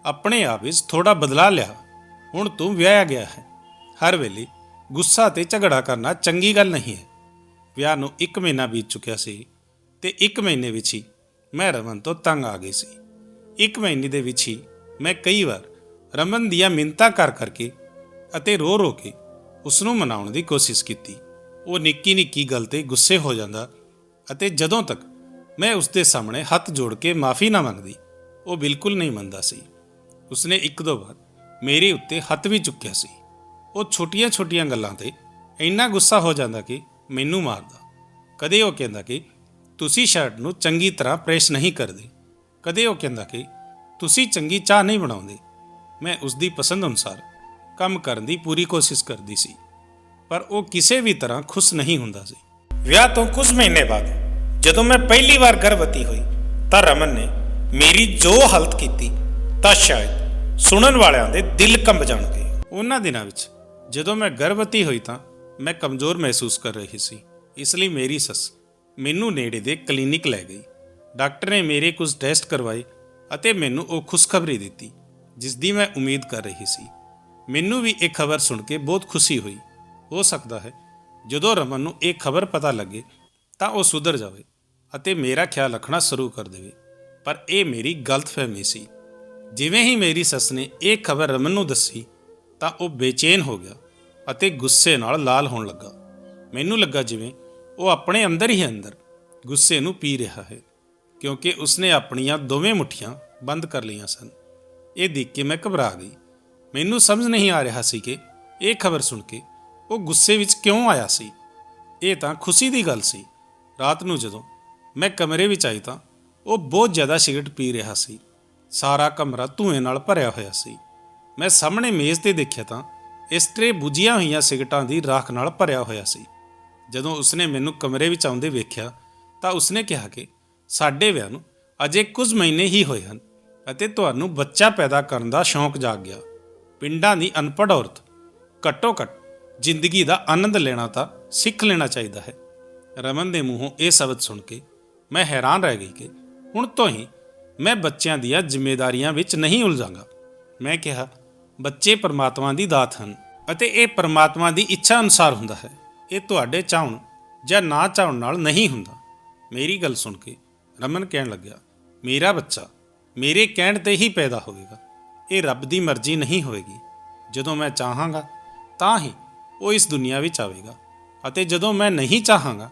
ਆਪਣੇ ਆਪ ਵਿੱਚ ਥੋੜਾ ਬਦਲਾ ਲਿਆ। ਹੁਣ ਤੂੰ ਵਿਆਹਿਆ ਗਿਆ ਹੈ। ਹਰ ਵੇਲੇ ਗੁੱਸਾ ਤੇ ਝਗੜਾ ਕਰਨਾ ਚੰਗੀ ਗੱਲ ਨਹੀਂ ਹੈ। ਵਿਆਹ ਨੂੰ 1 ਮਹੀਨਾ ਬੀਤ ਚੁੱਕਿਆ ਸੀ ਤੇ 1 ਮਹੀਨੇ ਵਿੱਚ ਹੀ ਮੈਂ ਰਮਨ ਤੋਂ ਤੰਗ ਆ ਗਈ ਸੀ। ਇੱਕ ਮਹੀਨੇ ਦੇ ਵਿੱਚ ਹੀ ਮੈਂ ਕਈ ਵਾਰ ਰਮਨ ਦੀਆਂ ਮਿੰਤਾ ਕਰ ਕਰਕੇ ਅਤੇ ਰੋ ਰੋ ਕੇ ਉਸ ਨੂੰ ਮਨਾਉਣ ਦੀ ਕੋਸ਼ਿਸ਼ ਕੀਤੀ। ਉਹ ਨਿੱਕੀ ਨਿੱਕੀ ਗੱਲ ਤੇ ਗੁੱਸੇ ਹੋ ਜਾਂਦਾ ਅਤੇ ਜਦੋਂ ਤੱਕ ਮੈਂ ਉਸ ਦੇ ਸਾਹਮਣੇ ਹੱਥ ਜੋੜ ਕੇ ਮਾਫੀ ਨਾ ਮੰਗਦੀ, ਉਹ ਬਿਲਕੁਲ ਨਹੀਂ ਮੰਨਦਾ ਸੀ। ਉਸਨੇ ਇੱਕ ਦੋ ਵਾਰ ਮੇਰੇ ਉੱਤੇ ਹੱਥ ਵੀ ਚੁੱਕਿਆ ਸੀ। ਉਹ ਛੋਟੀਆਂ-ਛੋਟੀਆਂ ਗੱਲਾਂ ਤੇ ਇੰਨਾ ਗੁੱਸਾ ਹੋ ਜਾਂਦਾ ਕਿ ਮੈਨੂੰ ਮਾਰਦਾ। ਕਦੇ ਉਹ ਕਹਿੰਦਾ ਕਿ ਤੁਸੀਂ ਸ਼ਰਟ ਨੂੰ ਚੰਗੀ ਤਰ੍ਹਾਂ ਪ੍ਰੈਸ ਨਹੀਂ ਕਰਦੇ। ਕਦੇ ਉਹ ਕਹਿੰਦਾ ਕਿ ਤੁਸੀਂ ਚੰਗੀ ਚਾਹ ਨਹੀਂ ਬਣਾਉਂਦੇ। ਮੈਂ ਉਸ ਦੀ ਪਸੰਦ ਅਨੁਸਾਰ ਕੰਮ ਕਰਨ ਦੀ ਪੂਰੀ ਕੋਸ਼ਿਸ਼ ਕਰਦੀ ਸੀ। ਪਰ ਉਹ ਕਿਸੇ ਵੀ ਤਰ੍ਹਾਂ ਖੁਸ਼ ਨਹੀਂ ਹੁੰਦਾ ਸੀ। ਵਿਆਹ ਤੋਂ ਕੁਝ ਮਹੀਨੇ ਬਾਅਦ ਜਦੋਂ ਮੈਂ ਪਹਿਲੀ ਵਾਰ ਗਰਭਵਤੀ ਹੋਈ ਤਾਂ ਰਮਨ ਨੇ ਮੇਰੀ ਜੋ ਹਾਲਤ ਕੀਤੀ ਤਾਂ ਸ਼ਾਇਦ ਸੁਣਨ ਵਾਲਿਆਂ ਦੇ ਦਿਲ ਕੰਬ ਜਾਣਗੇ। ਉਹਨਾਂ ਦਿਨਾਂ ਵਿੱਚ ਜਦੋਂ ਮੈਂ ਗਰਭਵਤੀ ਹੋਈ ਤਾਂ ਮੈਂ ਕਮਜ਼ੋਰ ਮਹਿਸੂਸ ਕਰ ਰਹੀ ਸੀ। ਇਸ ਲਈ ਮੇਰੀ ਸੱਸ ਮੈਨੂੰ ਨੇੜੇ ਦੇ ਕਲੀਨਿਕ ਲੈ ਗਈ। ਡਾਕਟਰ ਨੇ ਮੇਰੇ ਕੁਝ ਟੈਸਟ ਕਰਵਾਏ ਅਤੇ ਮੈਨੂੰ ਉਹ ਖੁਸ਼ਖਬਰੀ ਦਿੱਤੀ ਜਿਸ ਦੀ ਮੈਂ ਉਮੀਦ ਕਰ ਰਹੀ ਸੀ। ਮੈਨੂੰ ਵੀ ਇਹ ਖਬਰ ਸੁਣ ਕੇ ਬਹੁਤ ਖੁਸ਼ੀ ਹੋਈ। ਹੋ ਸਕਦਾ ਹੈ ਜਦੋਂ ਰਮਨ ਨੂੰ ਇਹ ਖਬਰ ਪਤਾ ਲੱਗੇ ਤਾਂ ਉਹ ਸੁਧਰ ਜਾਵੇ ਅਤੇ ਮੇਰਾ ਖਿਆਲ ਰੱਖਣਾ ਸ਼ੁਰੂ ਕਰ ਦੇਵੇ। ਪਰ ਇਹ ਮੇਰੀ ਗਲਤਫਹਿਮੀ ਸੀ। ਜਿਵੇਂ ਹੀ ਮੇਰੀ ਸੱਸ ਨੇ ਇਹ ਖਬਰ ਰਮਨ ਨੂੰ ਦੱਸੀ, ਤਾਂ ਉਹ ਬੇਚੈਨ ਹੋ ਗਿਆ ਅਤੇ ਗੁੱਸੇ ਨਾਲ ਲਾਲ ਹੋਣ ਲੱਗਾ। ਮੈਨੂੰ ਲੱਗਾ ਜਿਵੇਂ ਉਹ ਆਪਣੇ ਅੰਦਰ ਹੀ ਅੰਦਰ ਗੁੱਸੇ ਨੂੰ ਪੀ ਰਿਹਾ ਹੈ, ਕਿਉਂਕਿ ਉਸਨੇ ਆਪਣੀਆਂ ਦੋਵੇਂ ਮੁੱਠੀਆਂ ਬੰਦ ਕਰ ਲਈਆਂ ਸਨ। ਇਹ ਦੇਖ ਕੇ ਮੈਂ ਘਬਰਾ ਗਈ। ਮੈਨੂੰ ਸਮਝ ਨਹੀਂ ਆ ਰਿਹਾ ਸੀ ਕਿ ਇਹ ਖਬਰ ਸੁਣ ਕੇ ਉਹ ਗੁੱਸੇ ਵਿੱਚ ਕਿਉਂ ਆਇਆ ਸੀ। ਇਹ ਤਾਂ ਖੁਸ਼ੀ ਦੀ ਗੱਲ ਸੀ। ਰਾਤ ਨੂੰ ਜਦੋਂ ਮੈਂ ਕਮਰੇ ਵਿੱਚ ਆਈ ਤਾਂ ਉਹ ਬਹੁਤ ਜ਼ਿਆਦਾ ਸਿਗਰਟ ਪੀ ਰਿਹਾ ਸੀ। ਸਾਰਾ ਕਮਰਾ ਧੂਏ ਨਾਲ ਭਰਿਆ ਹੋਇਆ ਸੀ। ਮੈਂ ਸਾਹਮਣੇ ਮੇਜ਼ ਤੇ ਦੇਖਿਆ ਤਾਂ ਇਸ ਟਰੇ ਬੁਝੀਆਂ ਹੋਈਆਂ ਸਿਗਰਟਾਂ ਦੀ ਰਾਖ ਨਾਲ ਭਰਿਆ ਹੋਇਆ ਸੀ। ਜਦੋਂ ਉਸਨੇ ਮੈਨੂੰ ਕਮਰੇ ਵਿੱਚ ਆਉਂਦੇ ਵੇਖਿਆ ਤਾਂ ਉਸਨੇ ਕਿਹਾ ਕਿ ਸਾਡੇ ਵਿਆਹ ਨੂੰ ਅਜੇ ਕੁਝ ਮਹੀਨੇ ਹੀ ਹੋਏ ਹਨ ਅਤੇ ਤੁਹਾਨੂੰ ਬੱਚਾ ਪੈਦਾ ਕਰਨ ਦਾ ਸ਼ੌਂਕ ਜਾਗ ਗਿਆ। ਪਿੰਡਾਂ ਦੀ ਅਨਪੜ੍ਹ ਔਰਤ ਘੱਟੋ ਘੱਟ ਜ਼ਿੰਦਗੀ ਦਾ ਆਨੰਦ ਲੈਣਾ ਤਾਂ ਸਿੱਖ ਲੈਣਾ ਚਾਹੀਦਾ ਹੈ। ਰਮਨ ਦੇ ਮੂੰਹੋਂ ਇਹ ਸ਼ਬਦ ਸੁਣ ਕੇ ਮੈਂ ਹੈਰਾਨ ਰਹਿ ਗਈ ਕਿ ਹੁਣ ਤੋਂ ਹੀ ਮੈਂ ਬੱਚਿਆਂ ਦੀਆਂ ਜ਼ਿੰਮੇਵਾਰੀਆਂ ਵਿੱਚ ਨਹੀਂ ਉਲਝਾਂਗਾ। ਮੈਂ ਕਿਹਾ, ਬੱਚੇ ਪਰਮਾਤਮਾ ਦੀ ਦਾਤ ਹਨ ਅਤੇ ਇਹ ਪਰਮਾਤਮਾ ਦੀ ਇੱਛਾ ਅਨੁਸਾਰ ਹੁੰਦਾ ਹੈ। ਇਹ ਤੁਹਾਡੇ ਚਾਹਣ ਜਾਂ ਨਾ ਚਾਹਣ ਨਾਲ ਨਹੀਂ ਹੁੰਦਾ। ਮੇਰੀ ਗੱਲ ਸੁਣ ਕੇ ਰਮਨ ਕਹਿਣ ਲੱਗਿਆ, ਮੇਰਾ ਬੱਚਾ ਮੇਰੇ ਕਹਿਣ ਤੇ ਹੀ ਪੈਦਾ ਹੋਵੇਗਾ। ਇਹ ਰੱਬ ਦੀ ਮਰਜ਼ੀ ਨਹੀਂ ਹੋਵੇਗੀ। ਜਦੋਂ ਮੈਂ ਚਾਹਾਂਗਾ ਤਾਂ ਹੀ ਉਹ ਇਸ ਦੁਨੀਆ ਵਿੱਚ ਆਵੇਗਾ ਅਤੇ ਜਦੋਂ ਮੈਂ ਨਹੀਂ ਚਾਹਾਂਗਾ,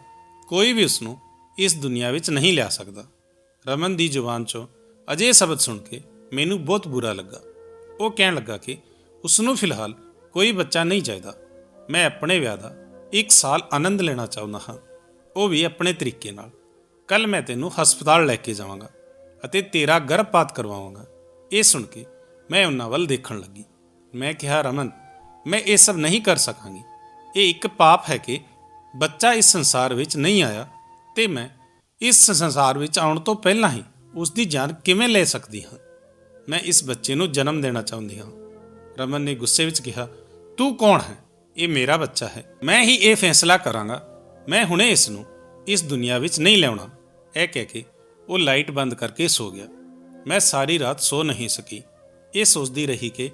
ਕੋਈ ਵੀ ਉਸ ਨੂੰ ਇਸ ਦੁਨੀਆ ਵਿੱਚ ਨਹੀਂ ਲਿਆ ਸਕਦਾ। ਰਮਨ ਦੀ ਜ਼ੁਬਾਨ ਚੋਂ ਅਜੇ ਸ਼ਬਦ ਸੁਣ ਕੇ ਮੈਨੂੰ ਬਹੁਤ ਬੁਰਾ ਲੱਗਾ। ਉਹ ਕਹਿਣ ਲੱਗਾ ਕਿ ਉਸ ਨੂੰ ਫਿਲਹਾਲ ਕੋਈ ਬੱਚਾ ਨਹੀਂ ਚਾਹੀਦਾ। ਮੈਂ ਆਪਣੇ ਵਿਆਹ ਦਾ ਇੱਕ ਸਾਲ ਆਨੰਦ ਲੈਣਾ ਚਾਹੁੰਦਾ ਹਾਂ। ਉਹ ਵੀ ਆਪਣੇ ਤਰੀਕੇ ਨਾਲ। ਕੱਲ ਮੈਂ ਤੈਨੂੰ ਹਸਪਤਾਲ ਲੈ ਕੇ ਜਾਵਾਂਗਾ ਅਤੇ ਤੇਰਾ ਗਰਭਪਾਤ ਕਰਵਾਵਾਂਗਾ। ਇਹ ਸੁਣ ਕੇ ਮੈਂ ਉਹਨਾਂ ਵੱਲ ਦੇਖਣ ਲੱਗੀ। ਮੈਂ ਕਿਹਾ, ਰਮਨ, ਮੈਂ ਇਹ ਸਭ ਨਹੀਂ ਕਰ ਸਕਾਂਗੀ। ਇਹ ਇੱਕ ਪਾਪ ਹੈ ਕਿ ਬੱਚਾ ਇਸ ਸੰਸਾਰ ਵਿੱਚ ਨਹੀਂ ਆਇਆ ਤੇ ਮੈਂ ਇਸ ਸੰਸਾਰ ਵਿੱਚ ਆਉਣ ਤੋਂ ਪਹਿਲਾਂ ਹੀ ਉਸ ਦੀ ਜਾਨ ਕਿਵੇਂ ਲੈ ਸਕਦੀ ਹਾਂ? ਮੈਂ ਇਸ ਬੱਚੇ ਨੂੰ ਜਨਮ ਦੇਣਾ ਚਾਹੁੰਦੀ ਹਾਂ। ਰਮਨ ਨੇ ਗੁੱਸੇ ਵਿੱਚ ਕਿਹਾ, ਤੂੰ ਕੌਣ ਹੈ? ਇਹ ਮੇਰਾ ਬੱਚਾ ਹੈ। ਮੈਂ ਹੀ ਇਹ ਫੈਸਲਾ ਕਰਾਂਗਾ। ਮੈਂ ਹੁਣੇ ਇਸ ਨੂੰ ਇਸ ਦੁਨੀਆ ਵਿੱਚ ਨਹੀਂ ਲਿਆਉਣਾ। ਇਹ ਕਹਿ ਕੇ ਉਹ ਲਾਈਟ ਬੰਦ ਕਰਕੇ ਸੋ ਗਿਆ। ਮੈਂ ਸਾਰੀ ਰਾਤ ਸੋ ਨਹੀਂ ਸਕੀ। ਇਹ ਸੋਚਦੀ ਰਹੀ ਕਿ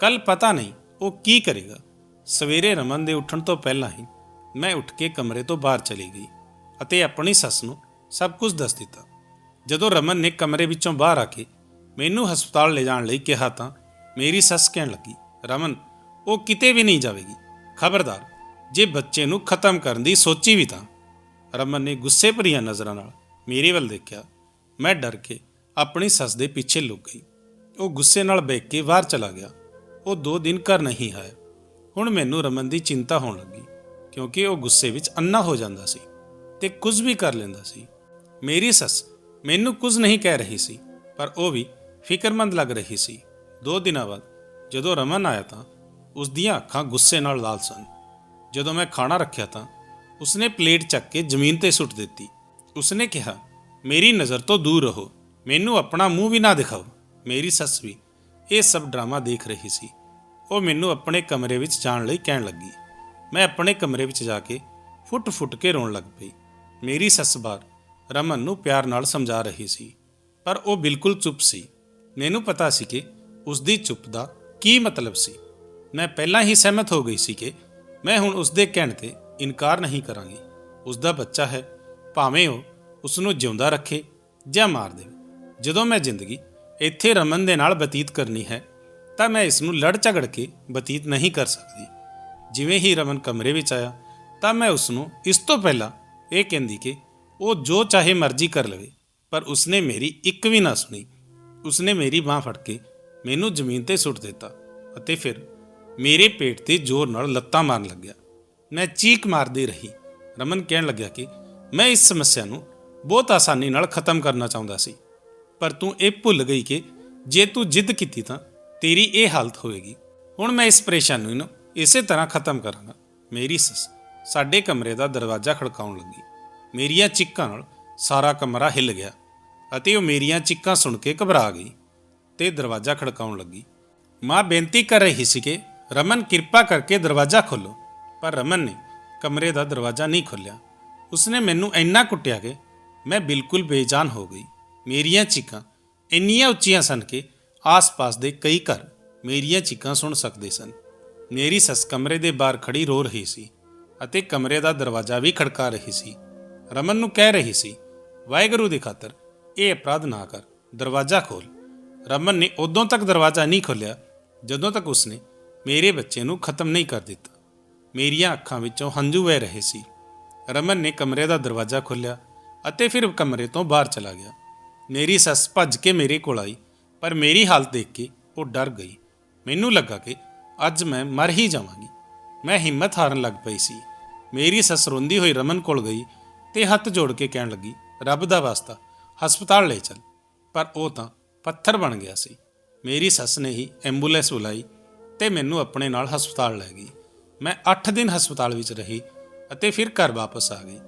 ਕੱਲ ਪਤਾ ਨਹੀਂ ਉਹ ਕੀ ਕਰੇਗਾ। ਸਵੇਰੇ ਰਮਨ ਦੇ ਉੱਠਣ ਤੋਂ ਪਹਿਲਾਂ ਹੀ ਮੈਂ ਉੱਠ ਕੇ ਕਮਰੇ ਤੋਂ ਬਾਹਰ ਚਲੀ ਗਈ ਅਤੇ ਆਪਣੀ ਸੱਸ ਨੂੰ ਸਭ ਕੁਝ ਦੱਸ ਦਿੱਤਾ। ਜਦੋਂ ਰਮਨ ਨੇ ਕਮਰੇ ਵਿੱਚੋਂ ਬਾਹਰ ਆ ਕੇ ਮੈਨੂੰ ਹਸਪਤਾਲ ਲੈ ਜਾਣ ਲਈ ਕਿਹਾ ਤਾਂ ਮੇਰੀ ਸੱਸ ਕਹਿਣ ਲੱਗੀ, ਰਮਨ, ਉਹ ਕਿਤੇ ਵੀ ਨਹੀਂ ਜਾਵੇਗੀ। ਖਬਰਦਾਰ, ਜੇ ਬੱਚੇ ਨੂੰ ਖਤਮ ਕਰਨ ਦੀ ਸੋਚੀ ਵੀ ਤਾਂ। ਰਮਨ ਨੇ ਗੁੱਸੇ ਭਰੀਆਂ ਨਜ਼ਰਾਂ ਨਾਲ ਮੇਰੇ ਵੱਲ ਦੇਖਿਆ। ਮੈਂ ਡਰ ਕੇ ਆਪਣੀ ਸੱਸ ਦੇ ਪਿੱਛੇ ਲੁਕ ਗਈ। ਉਹ ਗੁੱਸੇ ਨਾਲ ਬੈਠ ਕੇ ਬਾਹਰ ਚਲਾ ਗਿਆ। ਉਹ ਦੋ ਦਿਨ ਘਰ ਨਹੀਂ ਆਇਆ। ਹੁਣ ਮੈਨੂੰ ਰਮਨ ਦੀ ਚਿੰਤਾ ਹੋਣ ਲੱਗੀ, ਕਿਉਂਕਿ ਉਹ ਗੁੱਸੇ ਵਿੱਚ ਅੰਨਾ ਹੋ ਜਾਂਦਾ ਸੀ ਤੇ ਕੁਝ ਵੀ ਕਰ ਲੈਂਦਾ ਸੀ। ਮੇਰੀ ਸੱਸ ਮੈਨੂੰ ਕੁਝ ਨਹੀਂ ਕਹਿ ਰਹੀ ਸੀ, ਪਰ ਉਹ ਵੀ ਫਿਕਰਮੰਦ ਲੱਗ ਰਹੀ ਸੀ। ਦੋ ਦਿਨਾਂ ਬਾਅਦ ਜਦੋਂ ਰਮਨ ਆਇਆ ਤਾਂ ਉਸ ਦੀਆਂ ਅੱਖਾਂ ਗੁੱਸੇ ਨਾਲ ਲਾਲ ਸਨ। ਜਦੋਂ ਮੈਂ ਖਾਣਾ ਰੱਖਿਆ ਤਾਂ ਉਸਨੇ ਪਲੇਟ ਚੱਕ ਕੇ ਜ਼ਮੀਨ ਤੇ ਸੁੱਟ ਦਿੱਤੀ। ਉਸਨੇ ਕਿਹਾ, ਮੇਰੀ ਨਜ਼ਰ ਤੋਂ ਦੂਰ ਰਹੋ, ਮੈਨੂੰ ਆਪਣਾ ਮੂੰਹ ਵੀ ਨਾ ਦਿਖਾਓ। ਮੇਰੀ ਸੱਸ ਵੀ ਇਹ ਸਭ ਡਰਾਮਾ ਦੇਖ ਰਹੀ ਸੀ। ਉਹ ਮੈਨੂੰ ਆਪਣੇ ਕਮਰੇ ਵਿੱਚ ਜਾਣ ਲਈ ਕਹਿਣ ਲੱਗੀ। ਮੈਂ ਆਪਣੇ ਕਮਰੇ ਵਿੱਚ ਜਾ ਕੇ ਫੁੱਟ-ਫੁੱਟ ਕੇ ਰੋਣ ਲੱਗ ਪਈ। ਮੇਰੀ ਸੱਸ ਬਾਹਰ ਰਮਨ ਨੂੰ ਪਿਆਰ ਨਾਲ ਸਮਝਾ ਰਹੀ ਸੀ। ਪਰ ਉਹ ਬਿਲਕੁਲ ਚੁੱਪ ਸੀ। ਮੈਨੂੰ ਪਤਾ ਸੀ ਕਿ ਉਸ ਦੀ ਚੁੱਪ ਦਾ ਕੀ ਮਤਲਬ ਸੀ। ਮੈਂ ਪਹਿਲਾਂ ਹੀ ਸਹਿਮਤ ਹੋ ਗਈ ਸੀ ਕਿ ਮੈਂ ਹੁਣ ਉਸ ਦੇ ਕਹਿਣ ਤੇ ਇਨਕਾਰ ਨਹੀਂ ਕਰਾਂਗੀ। ਉਸ ਦਾ ਬੱਚਾ ਹੈ। ਭਾਵੇਂ ਉਹ ਉਸ ਨੂੰ ਜਿਉਂਦਾ ਰੱਖੇ ਜਾਂ ਮਾਰ ਦੇਵੇ। ਜਦੋਂ ਮੈਂ ਜ਼ਿੰਦਗੀ ਇੱਥੇ ਰਮਨ ਦੇ ਨਾਲ ਬਤੀਤ ਕਰਨੀ ਹੈ, ਤਾਂ ਮੈਂ ਇਸ ਨੂੰ ਲੜ ਝਗੜ ਕੇ ਬਤੀਤ ਨਹੀਂ ਕਰ ਸਕਦੀ। ਜਿਵੇਂ ਹੀ ਰਮਨ ਕਮਰੇ ਵਿੱਚ ਆਇਆ, ਤਾਂ ਮੈਂ ਉਸ ਨੂੰ ਇਸ ਤੋਂ ਪਹਿਲਾਂ ਇਹ ਕਹਿੰਦੀ ਕਿ ਉਹ ਜੋ ਚਾਹੇ ਮਰਜ਼ੀ ਕਰ ਲਵੇ, ਪਰ ਉਸਨੇ ਮੇਰੀ ਇੱਕ ਵੀ ਨਾ ਸੁਣੀ। ਉਸਨੇ ਮੇਰੀ ਬਾਹ ਫੜ ਕੇ ਮੈਨੂੰ ਜ਼ਮੀਨ ਤੇ ਸੁੱਟ ਦਿੱਤਾ ਅਤੇ ਫਿਰ ਮੇਰੇ ਪੇਟ ਤੇ ਜ਼ੋਰ ਨਾਲ ਲੱਤਾਂ ਮਾਰਨ ਲੱਗਿਆ। ਮੈਂ ਚੀਕ ਮਾਰਦੀ ਰਹੀ। ਰਮਨ ਕਹਿਣ ਲੱਗਿਆ ਕਿ ਮੈਂ ਇਸ ਸਮੱਸਿਆ ਨੂੰ ਬਹੁਤ ਆਸਾਨੀ ਨਾਲ ਖਤਮ ਕਰਨਾ ਚਾਹੁੰਦਾ ਸੀ, ਪਰ ਤੂੰ ਇਹ ਭੁੱਲ ਗਈ ਕਿ ਜੇ ਤੂੰ ਜਿੱਦ ਕੀਤੀ ਤਾਂ ਤੇਰੀ ਇਹ ਹਾਲਤ ਹੋਵੇਗੀ। ਹੁਣ ਮੈਂ ਇਸ ਪਰੇਸ਼ਾਨੀ ਨੂੰ ਇਸੇ ਤਰ੍ਹਾਂ ਖਤਮ ਕਰਾਂਗਾ। ਮੇਰੀ ਸੱਸ ਸਾਡੇ ਕਮਰੇ ਦਾ ਦਰਵਾਜ਼ਾ ਖੜਕਾਉਣ ਲੱਗੀ। ਮੇਰੀਆਂ ਚੀਕਾਂ ਨਾਲ ਸਾਰਾ ਕਮਰਾ ਹਿੱਲ ਗਿਆ ਅਤੇ ਉਹ ਮੇਰੀਆਂ ਚੀਕਾਂ ਸੁਣ ਕੇ ਘਬਰਾ ਗਈ ਤੇ ਦਰਵਾਜ਼ਾ ਖੜਕਾਉਣ ਲੱਗੀ। ਮਾਂ ਬੇਨਤੀ ਕਰ ਰਹੀ ਸੀ ਕਿ ਰਮਨ ਕਿਰਪਾ ਕਰਕੇ ਦਰਵਾਜ਼ਾ ਖੋਲੋ ਪਰ ਰਮਨ ਨੇ ਕਮਰੇ ਦਾ ਦਰਵਾਜ਼ਾ ਨਹੀਂ ਖੋਲ੍ਹਿਆ। ਉਸਨੇ ਮੈਨੂੰ ਇੰਨਾ ਕੁੱਟਿਆ ਕਿ ਮੈਂ ਬਿਲਕੁਲ ਬੇਜਾਨ ਹੋ ਗਈ। ਮੇਰੀਆਂ ਚੀਕਾਂ ਇੰਨੀਆਂ ਉੱਚੀਆਂ ਸਨ ਕਿ ਆਸ-ਪਾਸ ਦੇ ਕਈ ਘਰ ਮੇਰੀਆਂ ਚੀਕਾਂ ਸੁਣ ਸਕਦੇ ਸਨ। ਮੇਰੀ ਸੱਸ ਕਮਰੇ ਦੇ ਬਾਹਰ ਖੜੀ ਰੋ ਰਹੀ ਸੀ ਅਤੇ ਕਮਰੇ ਦਾ ਦਰਵਾਜ਼ਾ ਵੀ ਖੜਕਾ ਰਹੀ ਸੀ। ਰਮਨ ਨੂੰ ਕਹਿ ਰਹੀ ਸੀ, ਵਾਹਿਗੁਰੂ ਦੀ ਖਾਤਰ ਇਹ ਅਪਰਾਧ ਨਾ ਕਰ, ਦਰਵਾਜ਼ਾ ਖੋਲ। ਰਮਨ ਨੇ ਉਦੋਂ ਤੱਕ ਦਰਵਾਜ਼ਾ ਨਹੀਂ ਖੋਲ੍ਹਿਆ ਜਦੋਂ ਤੱਕ ਉਸਨੇ ਮੇਰੇ ਬੱਚੇ ਨੂੰ ਖਤਮ ਨਹੀਂ ਕਰ ਦਿੱਤਾ। ਮੇਰੀਆਂ ਅੱਖਾਂ ਵਿੱਚੋਂ ਹੰਝੂ ਵਹਿ ਰਹੇ ਸੀ। ਰਮਨ ਨੇ ਕਮਰੇ ਦਾ ਦਰਵਾਜ਼ਾ ਖੋਲ੍ਹਿਆ ਅਤੇ ਫਿਰ ਕਮਰੇ ਤੋਂ ਬਾਹਰ ਚਲਾ ਗਿਆ। ਮੇਰੀ ਸੱਸ ਭੱਜ ਕੇ ਮੇਰੇ ਕੋਲ ਆਈ, ਪਰ ਮੇਰੀ ਹਾਲਤ ਦੇਖ ਕੇ ਉਹ ਡਰ ਗਈ। ਮੈਨੂੰ ਲੱਗਾ ਕਿ ਅੱਜ ਮੈਂ ਮਰ ਹੀ ਜਾਵਾਂਗੀ। ਮੈਂ ਹਿੰਮਤ ਹਾਰਨ ਲੱਗ ਪਈ ਸੀ। ਮੇਰੀ ਸੱਸ ਰੋਂਦੀ ਹੋਈ ਰਮਨ ਕੋਲ ਗਈ ਤੇ ਹੱਥ ਜੋੜ ਕੇ ਕਹਿਣ ਲੱਗੀ, ਰੱਬ ਦਾ ਵਾਸਤਾ, ਹਸਪਤਾਲ ਲੈ ਚੱਲ। ਪਰ ਉਹ ਤਾਂ ਪੱਥਰ ਬਣ ਗਿਆ ਸੀ। ਮੇਰੀ ਸੱਸ ਨੇ ਹੀ ਐਂਬੂਲੈਂਸ ਬੁਲਾਈ ਤੇ ਮੈਨੂੰ ਆਪਣੇ ਨਾਲ ਹਸਪਤਾਲ ਲੈ ਗਈ। ਮੈਂ 8 ਦਿਨ ਹਸਪਤਾਲ ਵਿੱਚ ਰਹੀ ਅਤੇ ਫਿਰ ਘਰ ਵਾਪਸ ਆ ਗਈ।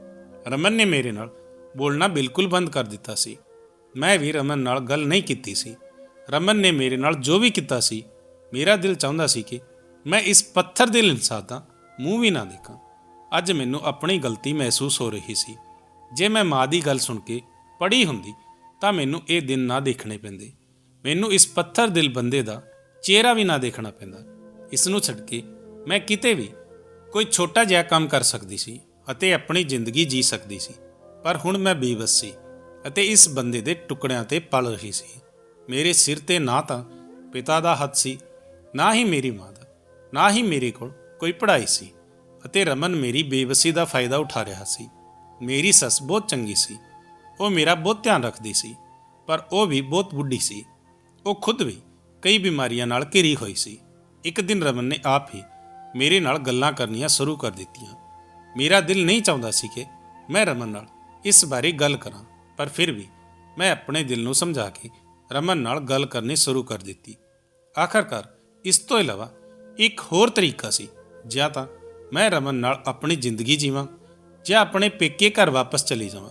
ਰਮਨ ਨੇ ਮੇਰੇ ਨਾਲ ਬੋਲਣਾ ਬਿਲਕੁਲ ਬੰਦ ਕਰ ਦਿੱਤਾ ਸੀ। ਮੈਂ ਵੀ ਰਮਨ ਨਾਲ ਗੱਲ ਨਹੀਂ ਕੀਤੀ ਸੀ। ਰਮਨ ਨੇ ਮੇਰੇ ਨਾਲ ਜੋ ਵੀ ਕੀਤਾ ਸੀ, ਮੇਰਾ ਦਿਲ ਚਾਹੁੰਦਾ ਸੀ ਕਿ ਮੈਂ ਇਸ ਪੱਥਰ ਦੇ ਇਨਸਾਨ ਦਾ ਮੂੰਹ ਵੀ ਨਾ ਦੇਖਾਂ। ਅੱਜ ਮੈਨੂੰ ਆਪਣੀ ਗਲਤੀ ਮਹਿਸੂਸ ਹੋ ਰਹੀ ਸੀ। ਜੇ ਮੈਂ ਮਾਂ ਦੀ ਗੱਲ ਸੁਣ ਕੇ ਪੜੀ ਹੁੰਦੀ, ਤਾਂ ਮੈਨੂੰ ਇਹ ਦਿਨ ਨਾ ਦੇਖਣੇ ਪੈਂਦੇ। ਮੈਨੂੰ ਇਸ ਪੱਥਰ ਦਿਲ ਬੰਦੇ ਦਾ ਚਿਹਰਾ ਵੀ ਨਾ ਦੇਖਣਾ ਪੈਂਦਾ। ਇਸ ਨੂੰ ਛੱਡ ਕੇ ਮੈਂ ਕਿਤੇ ਵੀ ਕੋਈ ਛੋਟਾ ਜਿਹਾ ਕੰਮ ਕਰ ਸਕਦੀ ਸੀ ਅਤੇ ਆਪਣੀ ਜ਼ਿੰਦਗੀ ਜੀ ਸਕਦੀ ਸੀ। ਪਰ ਹੁਣ ਮੈਂ ਬੇਵਸ ਸੀ ਅਤੇ ਇਸ ਬੰਦੇ ਦੇ ਟੁਕੜਿਆਂ ਤੇ ਪਲ ਰਹੀ ਸੀ। ਮੇਰੇ ਸਿਰ ਤੇ ਨਾ ਤਾਂ ਪਿਤਾ ਦਾ ਹੱਥ ਸੀ, ਨਾ ਹੀ ਮੇਰੀ ਮਾਂ ਦਾ, ਨਾ ਹੀ ਮੇਰੇ ਕੋਲ ਕੋਈ ਪੜ੍ਹਾਈ ਸੀ। ਅਤੇ ਰਮਨ ਮੇਰੀ ਬੇਵਸੀ ਦਾ ਫਾਇਦਾ ਉਠਾ ਰਿਹਾ ਸੀ। ਮੇਰੀ ਸੱਸ ਬਹੁਤ ਚੰਗੀ ਸੀ। ਉਹ ਮੇਰਾ ਬਹੁਤ ਧਿਆਨ ਰੱਖਦੀ ਸੀ। ਪਰ ਉਹ ਵੀ ਬਹੁਤ ਬੁੱਢੀ ਸੀ। ਉਹ ਖੁਦ ਵੀ ਕਈ ਬਿਮਾਰੀਆਂ ਨਾਲ ਘਿਰੀ ਹੋਈ ਸੀ। ਇੱਕ ਦਿਨ ਰਮਨ ਨੇ ਆਪ ਹੀ ਮੇਰੇ ਨਾਲ ਗੱਲਾਂ ਕਰਨੀਆਂ ਸ਼ੁਰੂ ਕਰ ਦਿੱਤੀਆਂ। ਮੇਰਾ ਦਿਲ ਨਹੀਂ ਚਾਹੁੰਦਾ ਸੀ ਕਿ ਮੈਂ ਰਮਨ ਨਾਲ ਇਸ ਬਾਰੇ ਗੱਲ ਕਰਾਂ। ਪਰ ਫਿਰ ਵੀ ਮੈਂ ਆਪਣੇ ਦਿਲ ਨੂੰ ਸਮਝਾ ਕੇ ਰਮਨ ਨਾਲ ਗੱਲ ਕਰਨੀ ਸ਼ੁਰੂ ਕਰ ਦਿੱਤੀ। ਆਖਰਕਾਰ ਇਸ ਤੋਂ ਇਲਾਵਾ ਇੱਕ ਹੋਰ ਤਰੀਕਾ ਸੀ। ਜਾਂ ਤਾਂ ਮੈਂ ਰਮਨ ਨਾਲ ਆਪਣੀ ਜ਼ਿੰਦਗੀ ਜੀਵਾਂ ਜਾਂ ਆਪਣੇ ਪੇਕੇ ਘਰ ਵਾਪਸ ਚਲੀ ਜਾਵਾਂ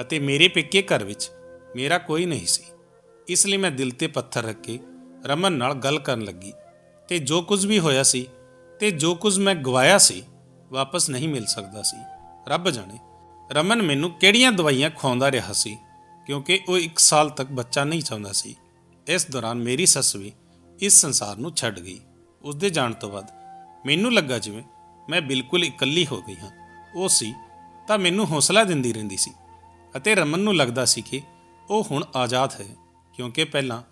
ਅਤੇ ਮੇਰੇ ਪੇਕੇ ਘਰ ਵਿੱਚ ਮੇਰਾ ਕੋਈ ਨਹੀਂ ਸੀ। ਇਸ ਲਈ ਮੈਂ ਦਿਲ ਤੇ ਪੱਥਰ ਰੱਖ ਕੇ ਰਮਨ ਨਾਲ ਗੱਲ ਕਰਨ ਲੱਗੀ ਤੇ ਜੋ ਕੁਝ ਵੀ ਹੋਇਆ ਸੀ ਤੇ ਜੋ ਕੁਝ ਮੈਂ ਗਵਾਇਆ ਸੀ ਵਾਪਸ ਨਹੀਂ ਮਿਲ ਸਕਦਾ ਸੀ। ਰੱਬ ਜਾਣੇ, ਰਮਨ ਮੈਨੂੰ ਕਿਹੜੀਆਂ ਦਵਾਈਆਂ ਖਵਾਉਂਦਾ ਰਿਹਾ ਸੀ ਕਿਉਂਕਿ ਉਹ 1 ਸਾਲ ਤੱਕ ਬੱਚਾ ਨਹੀਂ ਚਾਹੁੰਦਾ ਸੀ। ਇਸ ਦੌਰਾਨ ਮੇਰੀ ਸੱਸ ਵੀ ਇਸ ਸੰਸਾਰ ਨੂੰ ਛੱਡ ਗਈ। ਉਸ ਦੇ ਜਾਣ ਤੋਂ ਬਾਅਦ ਮੈਨੂੰ ਲੱਗਾ ਜਿਵੇਂ ਮੈਂ ਬਿਲਕੁਲ ਇਕੱਲੀ ਹੋ ਗਈ ਹਾਂ। ਉਹ ਸੀ, ਤਾਂ ਮੈਨੂੰ ਹੌਸਲਾ ਦਿੰਦੀ ਰਹਿੰਦੀ ਸੀ ਅਤੇ ਰਮਨ ਨੂੰ ਲੱਗਦਾ ਸੀ ਕਿ ਉਹ ਹੁਣ ਆਜ਼ਾਦ ਹੈ, ਕਿਉਂਕਿ ਪਹਿਲਾਂ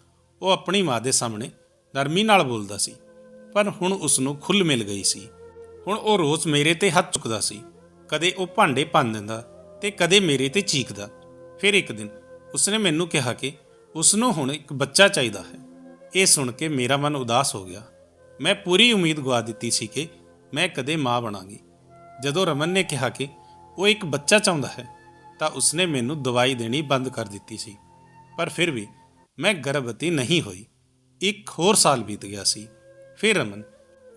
ਉਹ ਆਪਣੀ ਮਾਂ ਦੇ ਸਾਹਮਣੇ ਨਰਮੀ ਨਾਲ ਬੋਲਦਾ ਸੀ, ਪਰ ਹੁਣ ਉਸ ਨੂੰ ਖੁੱਲ ਮਿਲ ਗਈ ਸੀ। ਹੁਣ ਉਹ ਰੋਜ਼ ਮੇਰੇ ਤੇ ਹੱਥ ਚੁੱਕਦਾ ਸੀ, ਕਦੇ ਉਹ ਭਾਂਡੇ ਭੰਨ ਦਿੰਦਾ ਤੇ ਕਦੇ ਮੇਰੇ ਤੇ ਚੀਕਦਾ। ਫਿਰ ਇੱਕ ਦਿਨ ਉਸਨੇ ਮੈਨੂੰ ਕਿਹਾ ਕਿ ਉਸ ਨੂੰ ਹੁਣ ਇੱਕ ਬੱਚਾ ਚਾਹੀਦਾ ਹੈ। ਇਹ ਸੁਣ ਕੇ ਮੇਰਾ ਮਨ ਉਦਾਸ ਹੋ ਗਿਆ। ਮੈਂ ਪੂਰੀ ਉਮੀਦ ਗਵਾ ਦਿੱਤੀ ਸੀ ਕਿ ਮੈਂ ਕਦੇ ਮਾਂ ਬਣਾਂਗੀ। ਜਦੋਂ ਰਮਨ ਨੇ ਕਿਹਾ ਕਿ ਉਹ ਇੱਕ ਬੱਚਾ ਚਾਹੁੰਦਾ ਹੈ, ਤਾਂ ਉਸਨੇ ਮੈਨੂੰ ਦਵਾਈ ਦੇਣੀ ਬੰਦ ਕਰ ਦਿੱਤੀ ਸੀ। ਪਰ ਫਿਰ ਵੀ ਮੈਂ ਗਰਭਵਤੀ ਨਹੀਂ ਹੋਈ। ਇੱਕ ਹੋਰ ਸਾਲ ਬੀਤ ਗਿਆ ਸੀ। ਫਿਰ ਰਮਨ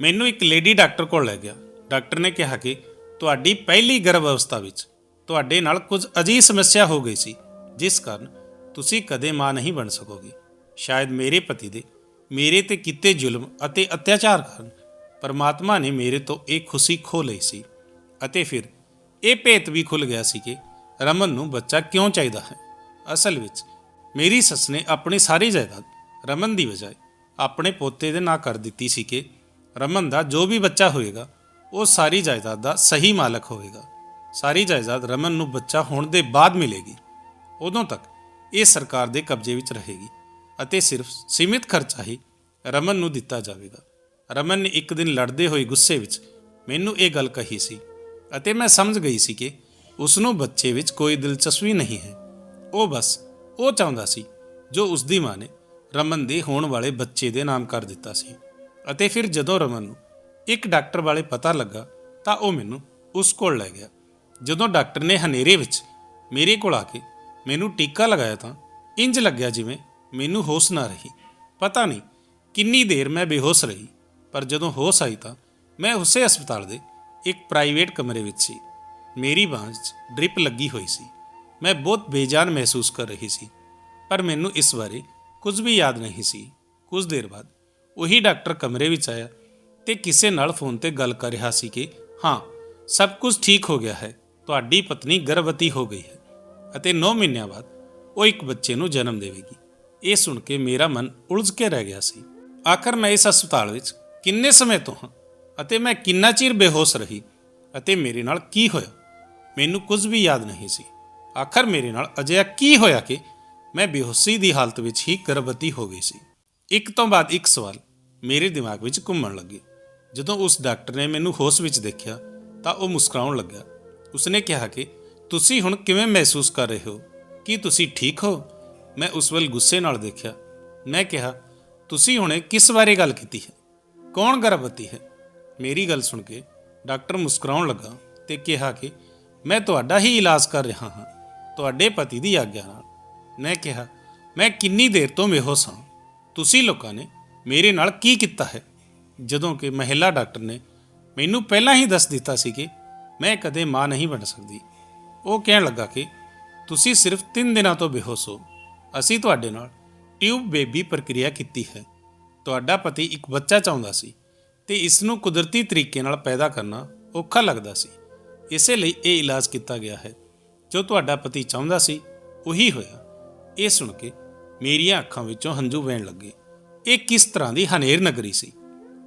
ਮੈਨੂੰ ਇੱਕ ਲੇਡੀ ਡਾਕਟਰ ਕੋਲ ਲੈ ਗਿਆ। ਡਾਕਟਰ ਨੇ ਕਿਹਾ ਕਿ ਤੁਹਾਡੀ ਪਹਿਲੀ ਗਰਭ ਅਵਸਥਾ ਵਿੱਚ ਤੁਹਾਡੇ ਨਾਲ ਕੁਝ ਅਜੀਬ ਸਮੱਸਿਆ ਹੋ ਗਈ ਸੀ, ਜਿਸ ਕਾਰਨ ਤੁਸੀਂ ਕਦੇ ਮਾਂ ਨਹੀਂ ਬਣ ਸਕੋਗੇ। ਸ਼ਾਇਦ ਮੇਰੇ ਪਤੀ ਦੇ ਮੇਰੇ ਤੇ ਕੀਤੇ ਜ਼ੁਲਮ ਅਤੇ ਅਤਿਆਚਾਰ ਕਾਰਨ ਪਰਮਾਤਮਾ ਨੇ ਮੇਰੇ ਤੋਂ ਇਹ ਖੁਸ਼ੀ ਖੋ ਲਈ ਸੀ ਅਤੇ ਫਿਰ ਇਹ ਭੇਤ ਵੀ ਖੁੱਲ ਗਿਆ ਸੀ ਕਿ ਰਮਨ ਨੂੰ ਬੱਚਾ ਕਿਉਂ ਚਾਹੀਦਾ ਹੈ? ਅਸਲ ਵਿੱਚ ਮੇਰੀ ਸੱਸ ਨੇ ਆਪਣੀ ਸਾਰੀ ਜਾਇਦਾਦ ਰਮਨ ਦੀ ਬਜਾਏ ਆਪਣੇ ਪੋਤੇ ਦੇ ਨਾਂ ਕਰ ਦਿੱਤੀ ਸੀ ਕਿ ਰਮਨ ਦਾ ਜੋ ਵੀ ਬੱਚਾ ਹੋਏਗਾ, ਉਹ ਸਾਰੀ ਜਾਇਦਾਦ ਦਾ ਸਹੀ ਮਾਲਕ ਹੋਵੇਗਾ ਸਾਰੀ ਜਾਇਦਾਦ ਰਮਨ ਨੂੰ ਬੱਚਾ ਹੋਣ ਦੇ ਬਾਅਦ ਮਿਲੇਗੀ। ਉਦੋਂ ਤੱਕ ਇਹ ਸਰਕਾਰ ਦੇ ਕਬਜ਼ੇ ਵਿੱਚ ਰਹੇਗੀ ਅਤੇ ਸਿਰਫ ਸੀਮਿਤ ਖਰਚਾ ਹੀ ਰਮਨ ਨੂੰ ਦਿੱਤਾ ਜਾਵੇਗਾ। ਰਮਨ ਨੇ ਇੱਕ ਦਿਨ ਲੜਦੇ ਹੋਏ ਗੁੱਸੇ ਵਿੱਚ ਮੈਨੂੰ ਇਹ ਗੱਲ ਕਹੀ ਸੀ ਅਤੇ ਮੈਂ ਸਮਝ ਗਈ ਸੀ ਕਿ ਉਸ ਨੂੰ ਬੱਚੇ ਵਿੱਚ ਕੋਈ ਦਿਲਚਸਪੀ ਨਹੀਂ ਹੈ। ਉਹ ਬਸ ਉਹ ਚਾਹੁੰਦਾ ਸੀ ਜੋ ਉਸ ਦੀ ਮਾਂ ਨੇ ਰਮਨ ਦੇ ਹੋਣ ਵਾਲੇ ਬੱਚੇ ਦੇ ਨਾਮ ਕਰ ਦਿੱਤਾ ਸੀ। ਅਤੇ ਫਿਰ ਜਦੋਂ ਰਮਨ ਨੂੰ ਇੱਕ ਡਾਕਟਰ ਵਾਲੇ ਪਤਾ ਲੱਗਾ ਤਾਂ ਉਹ ਮੈਨੂੰ ਉਸ ਕੋਲ ਲੈ ਗਿਆ। ਜਦੋਂ ਡਾਕਟਰ ਨੇ ਹਨੇਰੇ ਵਿੱਚ ਮੇਰੇ ਕੋਲ ਆ ਕੇ ਮੈਨੂੰ ਟੀਕਾ ਲਗਾਇਆ ਤਾਂ ਇੰਜ ਲੱਗਿਆ ਜਿਵੇਂ ਮੈਨੂੰ ਹੋਸ਼ ਨਾ ਰਹੀ। ਪਤਾ ਨਹੀਂ ਕਿੰਨੀ ਦੇਰ ਮੈਂ ਬੇਹੋਸ਼ ਰਹੀ। ਪਰ ਜਦੋਂ ਹੋਸ਼ ਆਈ ਤਾਂ ਮੈਂ ਉਸੇ ਹਸਪਤਾਲ ਦੇ ਇੱਕ ਪ੍ਰਾਈਵੇਟ ਕਮਰੇ ਵਿੱਚ ਸੀ। ਮੇਰੀ ਬਾਂਹ 'ਚ ਡ੍ਰਿਪ ਲੱਗੀ ਹੋਈ ਸੀ। ਮੈਂ ਬਹੁਤ ਬੇਜਾਨ ਮਹਿਸੂਸ ਕਰ ਰਹੀ ਸੀ। ਪਰ ਮੈਨੂੰ ਇਸ ਬਾਰੇ ਕੁਝ ਵੀ ਯਾਦ ਨਹੀਂ ਸੀ। ਕੁਝ ਦੇਰ ਬਾਅਦ ਉਹੀ ਡਾਕਟਰ ਕਮਰੇ ਵਿੱਚ ਆਇਆ ਤੇ ਕਿਸੇ ਨਾਲ ਫੋਨ ਤੇ ਗੱਲ ਕਰ ਰਿਹਾ ਸੀ ਕਿ, ਹਾਂ, ਸਭ ਕੁਝ ਠੀਕ ਹੋ ਗਿਆ ਹੈ। ਤੁਹਾਡੀ ਪਤਨੀ ਗਰਭਵਤੀ ਹੋ ਗਈ ਹੈ ਅਤੇ 9 ਮਹੀਨਿਆਂ ਬਾਅਦ ਉਹ ਇੱਕ ਬੱਚੇ ਨੂੰ ਜਨਮ ਦੇਵੇਗੀ। ਇਹ ਸੁਣ ਕੇ ਮੇਰਾ ਮਨ ਉਲਝ ਕੇ ਰਹਿ ਗਿਆ ਸੀ। ਆਖਰ ਮੈਂ ਇਸ ਹਸਪਤਾਲ ਵਿੱਚ ਕਿੰਨੇ ਸਮੇਂ ਤੋਂ ਹਾਂ ਅਤੇ ਮੈਂ ਕਿੰਨਾ ਚਿਰ ਬੇਹੋਸ਼ ਰਹੀ ਅਤੇ ਮੇਰੇ ਨਾਲ ਕੀ ਹੋਇਆ? ਮੈਨੂੰ ਕੁਝ ਵੀ ਯਾਦ ਨਹੀਂ ਸੀ। ਆਖਰ ਮੇਰੇ ਨਾਲ ਅਜਿਹਾ ਕੀ ਹੋਇਆ ਕਿ ਮੈਂ ਬੇਹੋਸ਼ੀ ਦੀ ਹਾਲਤ ਵਿੱਚ ਹੀ ਗਰਭਵਤੀ ਹੋ ਗਈ ਸੀ। ਇੱਕ ਤੋਂ ਬਾਅਦ ਇੱਕ ਸਵਾਲ ਮੇਰੇ ਦਿਮਾਗ ਵਿੱਚ ਘੁੰਮਣ ਲੱਗੇ। ਜਦੋਂ ਉਸ ਡਾਕਟਰ ਨੇ ਮੈਨੂੰ ਹੋਸ਼ ਵਿੱਚ ਦੇਖਿਆ ਤਾਂ ਉਹ ਮੁਸਕਰਾਉਣ ਲੱਗਾ ਉਸਨੇ ਕਿਹਾ ਕਿ ਤੁਸੀਂ ਹੁਣ ਕਿਵੇਂ ਮਹਿਸੂਸ ਕਰ ਰਹੇ ਹੋ? ਕੀ ਤੁਸੀਂ ਠੀਕ ਹੋ? ਮੈਂ ਉਸ ਵੱਲ ਗੁੱਸੇ ਨਾਲ ਦੇਖਿਆ। ਮੈਂ ਕਿਹਾ, ਤੁਸੀਂ ਹੁਣੇ ਕਿਸ ਬਾਰੇ ਗੱਲ ਕੀਤੀ ਹੈ? ਕੌਣ ਗਰਭਵਤੀ ਹੈ? ਮੇਰੀ ਗੱਲ ਸੁਣ ਕੇ ਡਾਕਟਰ ਮੁਸਕਰਾਉਣ ਲੱਗਾ ਤੇ ਕਿਹਾ ਕਿ ਮੈਂ ਤੁਹਾਡਾ ਹੀ ਇਲਾਜ ਕਰ ਰਿਹਾ ਹਾਂ, ਤੁਹਾਡੇ ਪਤੀ ਦੀ ਆਗਿਆ ਨਾਲ। ਮੈਂ ਕਿਹਾ, ਮੈਂ ਕਿੰਨੀ ਦੇਰ ਤੋਂ ਬੇਹੋਸ਼ ਹਾਂ? ਤੁਸੀਂ ਲੋਕਾਂ ਨੇ ਮੇਰੇ ਨਾਲ ਕੀ ਕੀਤਾ ਹੈ? ਜਦੋਂ ਕਿ ਮਹਿਲਾ ਡਾਕਟਰ ਨੇ ਮੈਨੂੰ ਪਹਿਲਾਂ ਹੀ ਦੱਸ ਦਿੱਤਾ ਸੀ ਕਿ ਮੈਂ ਕਦੇ ਮਾਂ ਨਹੀਂ ਬਣ ਸਕਦੀ। ਉਹ ਕਹਿਣ ਲੱਗਾ ਕਿ ਤੁਸੀਂ ਸਿਰਫ 3 ਦਿਨਾਂ ਤੋਂ ਬੇਹੋਸ਼ ਹੋ। ਅਸੀਂ ਤੁਹਾਡੇ ਨਾਲ ਟਿਊਬ ਬੇਬੀ ਪ੍ਰਕਿਰਿਆ ਕੀਤੀ ਹੈ। ਤੁਹਾਡਾ ਪਤੀ ਇੱਕ ਬੱਚਾ ਚਾਹੁੰਦਾ ਸੀ ਤੇ ਇਸ ਨੂੰ ਕੁਦਰਤੀ ਤਰੀਕੇ ਨਾਲ ਪੈਦਾ ਕਰਨਾ ਔਖਾ ਲੱਗਦਾ ਸੀ। ਇਸੇ ਲਈ ਇਹ ਇਲਾਜ ਕੀਤਾ ਗਿਆ ਹੈ। ਜੋ ਤੁਹਾਡਾ ਪਤੀ ਚਾਹੁੰਦਾ ਸੀ, ਉਹੀ ਹੋਇਆ। ਇਹ ਸੁਣ ਕੇ ਮੇਰੀਆਂ ਅੱਖਾਂ ਵਿੱਚੋਂ ਹੰਝੂ ਵਹਿਣ ਲੱਗੇ। ਇਹ ਕਿਸ ਤਰ੍ਹਾਂ ਦੀ ਹਨੇਰ ਨਗਰੀ ਸੀ?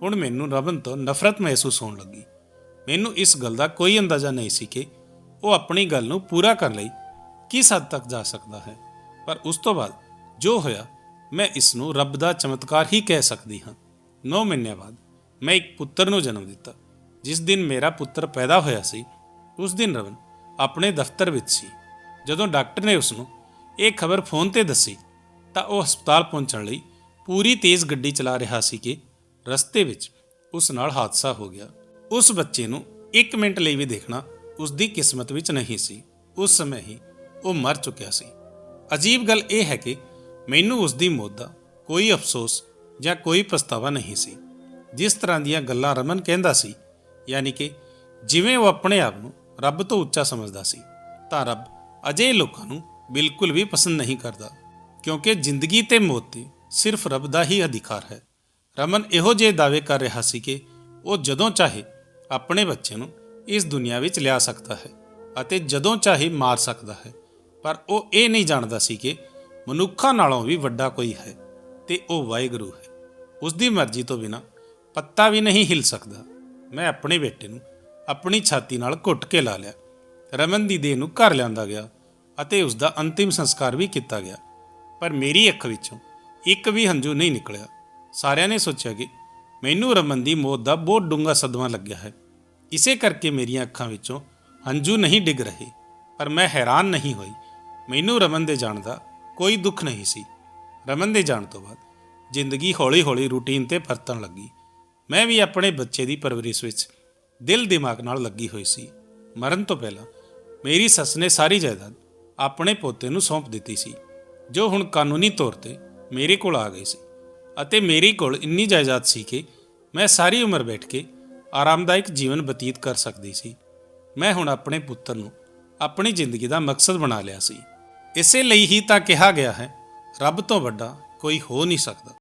ਹੁਣ ਮੈਨੂੰ ਰਬਨ ਤੋਂ ਨਫ਼ਰਤ ਮਹਿਸੂਸ ਹੋਣ ਲੱਗੀ। ਮੈਨੂੰ ਇਸ ਗੱਲ ਦਾ ਕੋਈ ਅੰਦਾਜ਼ਾ ਨਹੀਂ ਸੀ ਕਿ ਉਹ ਆਪਣੀ ਗੱਲ ਨੂੰ ਪੂਰਾ ਕਰਨ ਲਈ ਕਿਸ ਹੱਦ ਤੱਕ ਜਾ ਸਕਦਾ ਹੈ। ਪਰ ਉਸ ਤੋਂ ਬਾਅਦ ਜੋ ਹੋਇਆ ਮੈਂ ਇਸ ਨੂੰ ਰੱਬ ਦਾ ਚਮਤਕਾਰ ਹੀ ਕਹਿ ਸਕਦੀ ਹਾਂ। 9 ਮਹੀਨਿਆਂ ਬਾਅਦ ਮੈਂ ਇੱਕ ਪੁੱਤਰ ਨੂੰ ਜਨਮ ਦਿੱਤਾ। ਜਿਸ ਦਿਨ ਮੇਰਾ ਪੁੱਤਰ ਪੈਦਾ ਹੋਇਆ ਸੀ, ਉਸ ਦਿਨ ਰਵਨ ਆਪਣੇ ਦਫ਼ਤਰ ਵਿੱਚ ਸੀ। ਜਦੋਂ ਡਾਕਟਰ ਨੇ ਉਸ ਨੂੰ ਇਹ ਖਬਰ ਫੋਨ ਤੇ ਦੱਸੀ, ਤਾਂ ਉਹ ਹਸਪਤਾਲ ਪਹੁੰਚਣ ਲਈ ਪੂਰੀ ਤੇਜ਼ ਗੱਡੀ ਚਲਾ ਰਿਹਾ ਸੀ ਕਿ ਰਸਤੇ ਵਿੱਚ ਉਸ ਨਾਲ ਹਾਦਸਾ ਹੋ ਗਿਆ। ਉਸ ਬੱਚੇ ਨੂੰ 1 ਮਿੰਟ ਲਈ ਵੀ ਦੇਖਣਾ ਉਸ ਦੀ ਕਿਸਮਤ ਵਿੱਚ ਨਹੀਂ ਸੀ। ਉਸ ਸਮੇਂ ਹੀ ਉਹ ਮਰ ਚੁੱਕਿਆ ਸੀ। ਅਜੀਬ ਗੱਲ ਇਹ ਹੈ ਕਿ ਮੈਨੂੰ ਉਸ ਦੀ ਮੌਤ ਦਾ ਕੋਈ ਅਫਸੋਸ ਜਾਂ ਕੋਈ ਪਛਤਾਵਾ ਨਹੀਂ ਸੀ। ਜਿਸ ਤਰ੍ਹਾਂ ਦੀਆਂ ਗੱਲਾਂ ਰਮਨ ਕਹਿੰਦਾ ਸੀ, ਯਾਨੀ ਕਿ ਜਿਵੇਂ ਉਹ ਆਪਣੇ ਆਪ ਨੂੰ ਰੱਬ ਤੋਂ ਉੱਚਾ ਸਮਝਦਾ ਸੀ, ਤਾਂ ਰੱਬ ਅਜੇ ਲੋਕਾਂ ਨੂੰ ਬਿਲਕੁਲ ਵੀ ਪਸੰਦ ਨਹੀਂ ਕਰਦਾ, ਕਿਉਂਕਿ ਜ਼ਿੰਦਗੀ ਤੇ ਮੌਤ ਤੇ ਸਿਰਫ ਰੱਬ ਦਾ ਹੀ ਅਧਿਕਾਰ ਹੈ। ਰਮਨ ਇਹੋ ਜਿਹੇ ਦਾਅਵੇ ਕਰ ਰਿਹਾ ਸੀ ਕਿ ਉਹ ਜਦੋਂ ਚਾਹੇ ਆਪਣੇ ਬੱਚੇ ਨੂੰ ਇਸ ਦੁਨੀਆ ਵਿੱਚ ਲਿਆ ਸਕਦਾ ਹੈ ਅਤੇ ਜਦੋਂ ਚਾਹੇ ਮਾਰ ਸਕਦਾ ਹੈ, ਪਰ ਉਹ ਇਹ ਨਹੀਂ ਜਾਣਦਾ ਸੀ ਕਿ ਮਨੁੱਖਾਂ ਨਾਲੋਂ ਵੀ ਵੱਡਾ ਕੋਈ ਹੈ ਤੇ ਉਹ ਵਾਹਿਗੁਰੂ ਹੈ। ਉਸ ਦੀ ਮਰਜ਼ੀ ਤੋਂ ਬਿਨਾ ਪੱਤਾ ਵੀ ਨਹੀਂ ਹਿਲ ਸਕਦਾ। ਮੈਂ ਆਪਣੇ ਬੇਟੇ ਨੂੰ ਆਪਣੀ ਛਾਤੀ ਨਾਲ ਘੁੱਟ ਕੇ ਲਾ ਲਿਆ। ਰਮਨ ਦੀ ਦੇਹ ਨੂੰ ਘਰ ਲਿਆਂਦਾ ਗਿਆ ਅਤੇ ਉਸ ਦਾ ਅੰਤਿਮ ਸੰਸਕਾਰ ਵੀ ਕੀਤਾ ਗਿਆ। ਪਰ ਮੇਰੀ ਅੱਖ ਵਿੱਚੋਂ ਇੱਕ ਵੀ ਹੰਝੂ ਨਹੀਂ ਨਿਕਲਿਆ। ਸਾਰਿਆਂ ਨੇ ਸੋਚਿਆ ਕਿ ਮੈਨੂੰ ਰਮਨ ਦੀ ਮੌਤ ਦਾ ਬਹੁਤ ਡੂੰਘਾ ਸਦਮਾ ਲੱਗਿਆ ਹੈ। ਇਸੇ ਕਰਕੇ ਮੇਰੀਆਂ ਅੱਖਾਂ ਵਿੱਚੋਂ ਹੰਝੂ ਨਹੀਂ ਡਿੱਗ ਰਹੇ। ਪਰ ਮੈਂ ਹੈਰਾਨ ਨਹੀਂ ਹੋਈ। ਮੈਨੂੰ ਰਮਨ ਦੇ ਜਾਣ ਦਾ ਕੋਈ ਦੁੱਖ ਨਹੀਂ ਸੀ। ਰਮਨ ਦੇ ਜਾਣ ਤੋਂ ਬਾਅਦ ਜ਼ਿੰਦਗੀ ਹੌਲੀ-ਹੌਲੀ ਰੂਟੀਨ ਤੇ ਪਰਤਣ ਲੱਗੀ। ਮੈਂ ਵੀ ਆਪਣੇ ਬੱਚੇ ਦੀ ਪਰਵਰਿਸ਼ ਵਿੱਚ ਦਿਲ ਦਿਮਾਗ ਨਾਲ ਲੱਗੀ ਹੋਈ ਸੀ। ਮਰਨ ਤੋਂ ਪਹਿਲਾਂ ਮੇਰੀ ਸੱਸ ਨੇ ਸਾਰੀ ਜਾਇਦਾਦ ਆਪਣੇ ਪੋਤੇ ਨੂੰ ਸੌਂਪ ਦਿੱਤੀ ਸੀ, ਜੋ ਹੁਣ ਕਾਨੂੰਨੀ ਤੌਰ ਤੇ ਮੇਰੇ ਕੋਲ ਆ ਗਈ ਸੀ ਅਤੇ ਮੇਰੇ ਕੋਲ ਇੰਨੀ ਜਾਇਦਾਦ ਸੀ ਕਿ ਮੈਂ ਸਾਰੀ ਉਮਰ ਬੈਠ ਕੇ ਆਰਾਮਦਾਇਕ ਜੀਵਨ ਬਤੀਤ ਕਰ ਸਕਦੀ ਸੀ। ਮੈਂ ਹੁਣ ਆਪਣੇ ਪੁੱਤਰ ਨੂੰ ਆਪਣੀ ਜ਼ਿੰਦਗੀ ਦਾ ਮਕਸਦ ਬਣਾ ਲਿਆ ਸੀ। ਇਸੇ ਲਈ ਹੀ ਤਾਂ ਕਿਹਾ ਗਿਆ ਹੈ ਰੱਬ ਤੋਂ ਵੱਡਾ ਕੋਈ ਹੋ ਨਹੀਂ ਸਕਦਾ।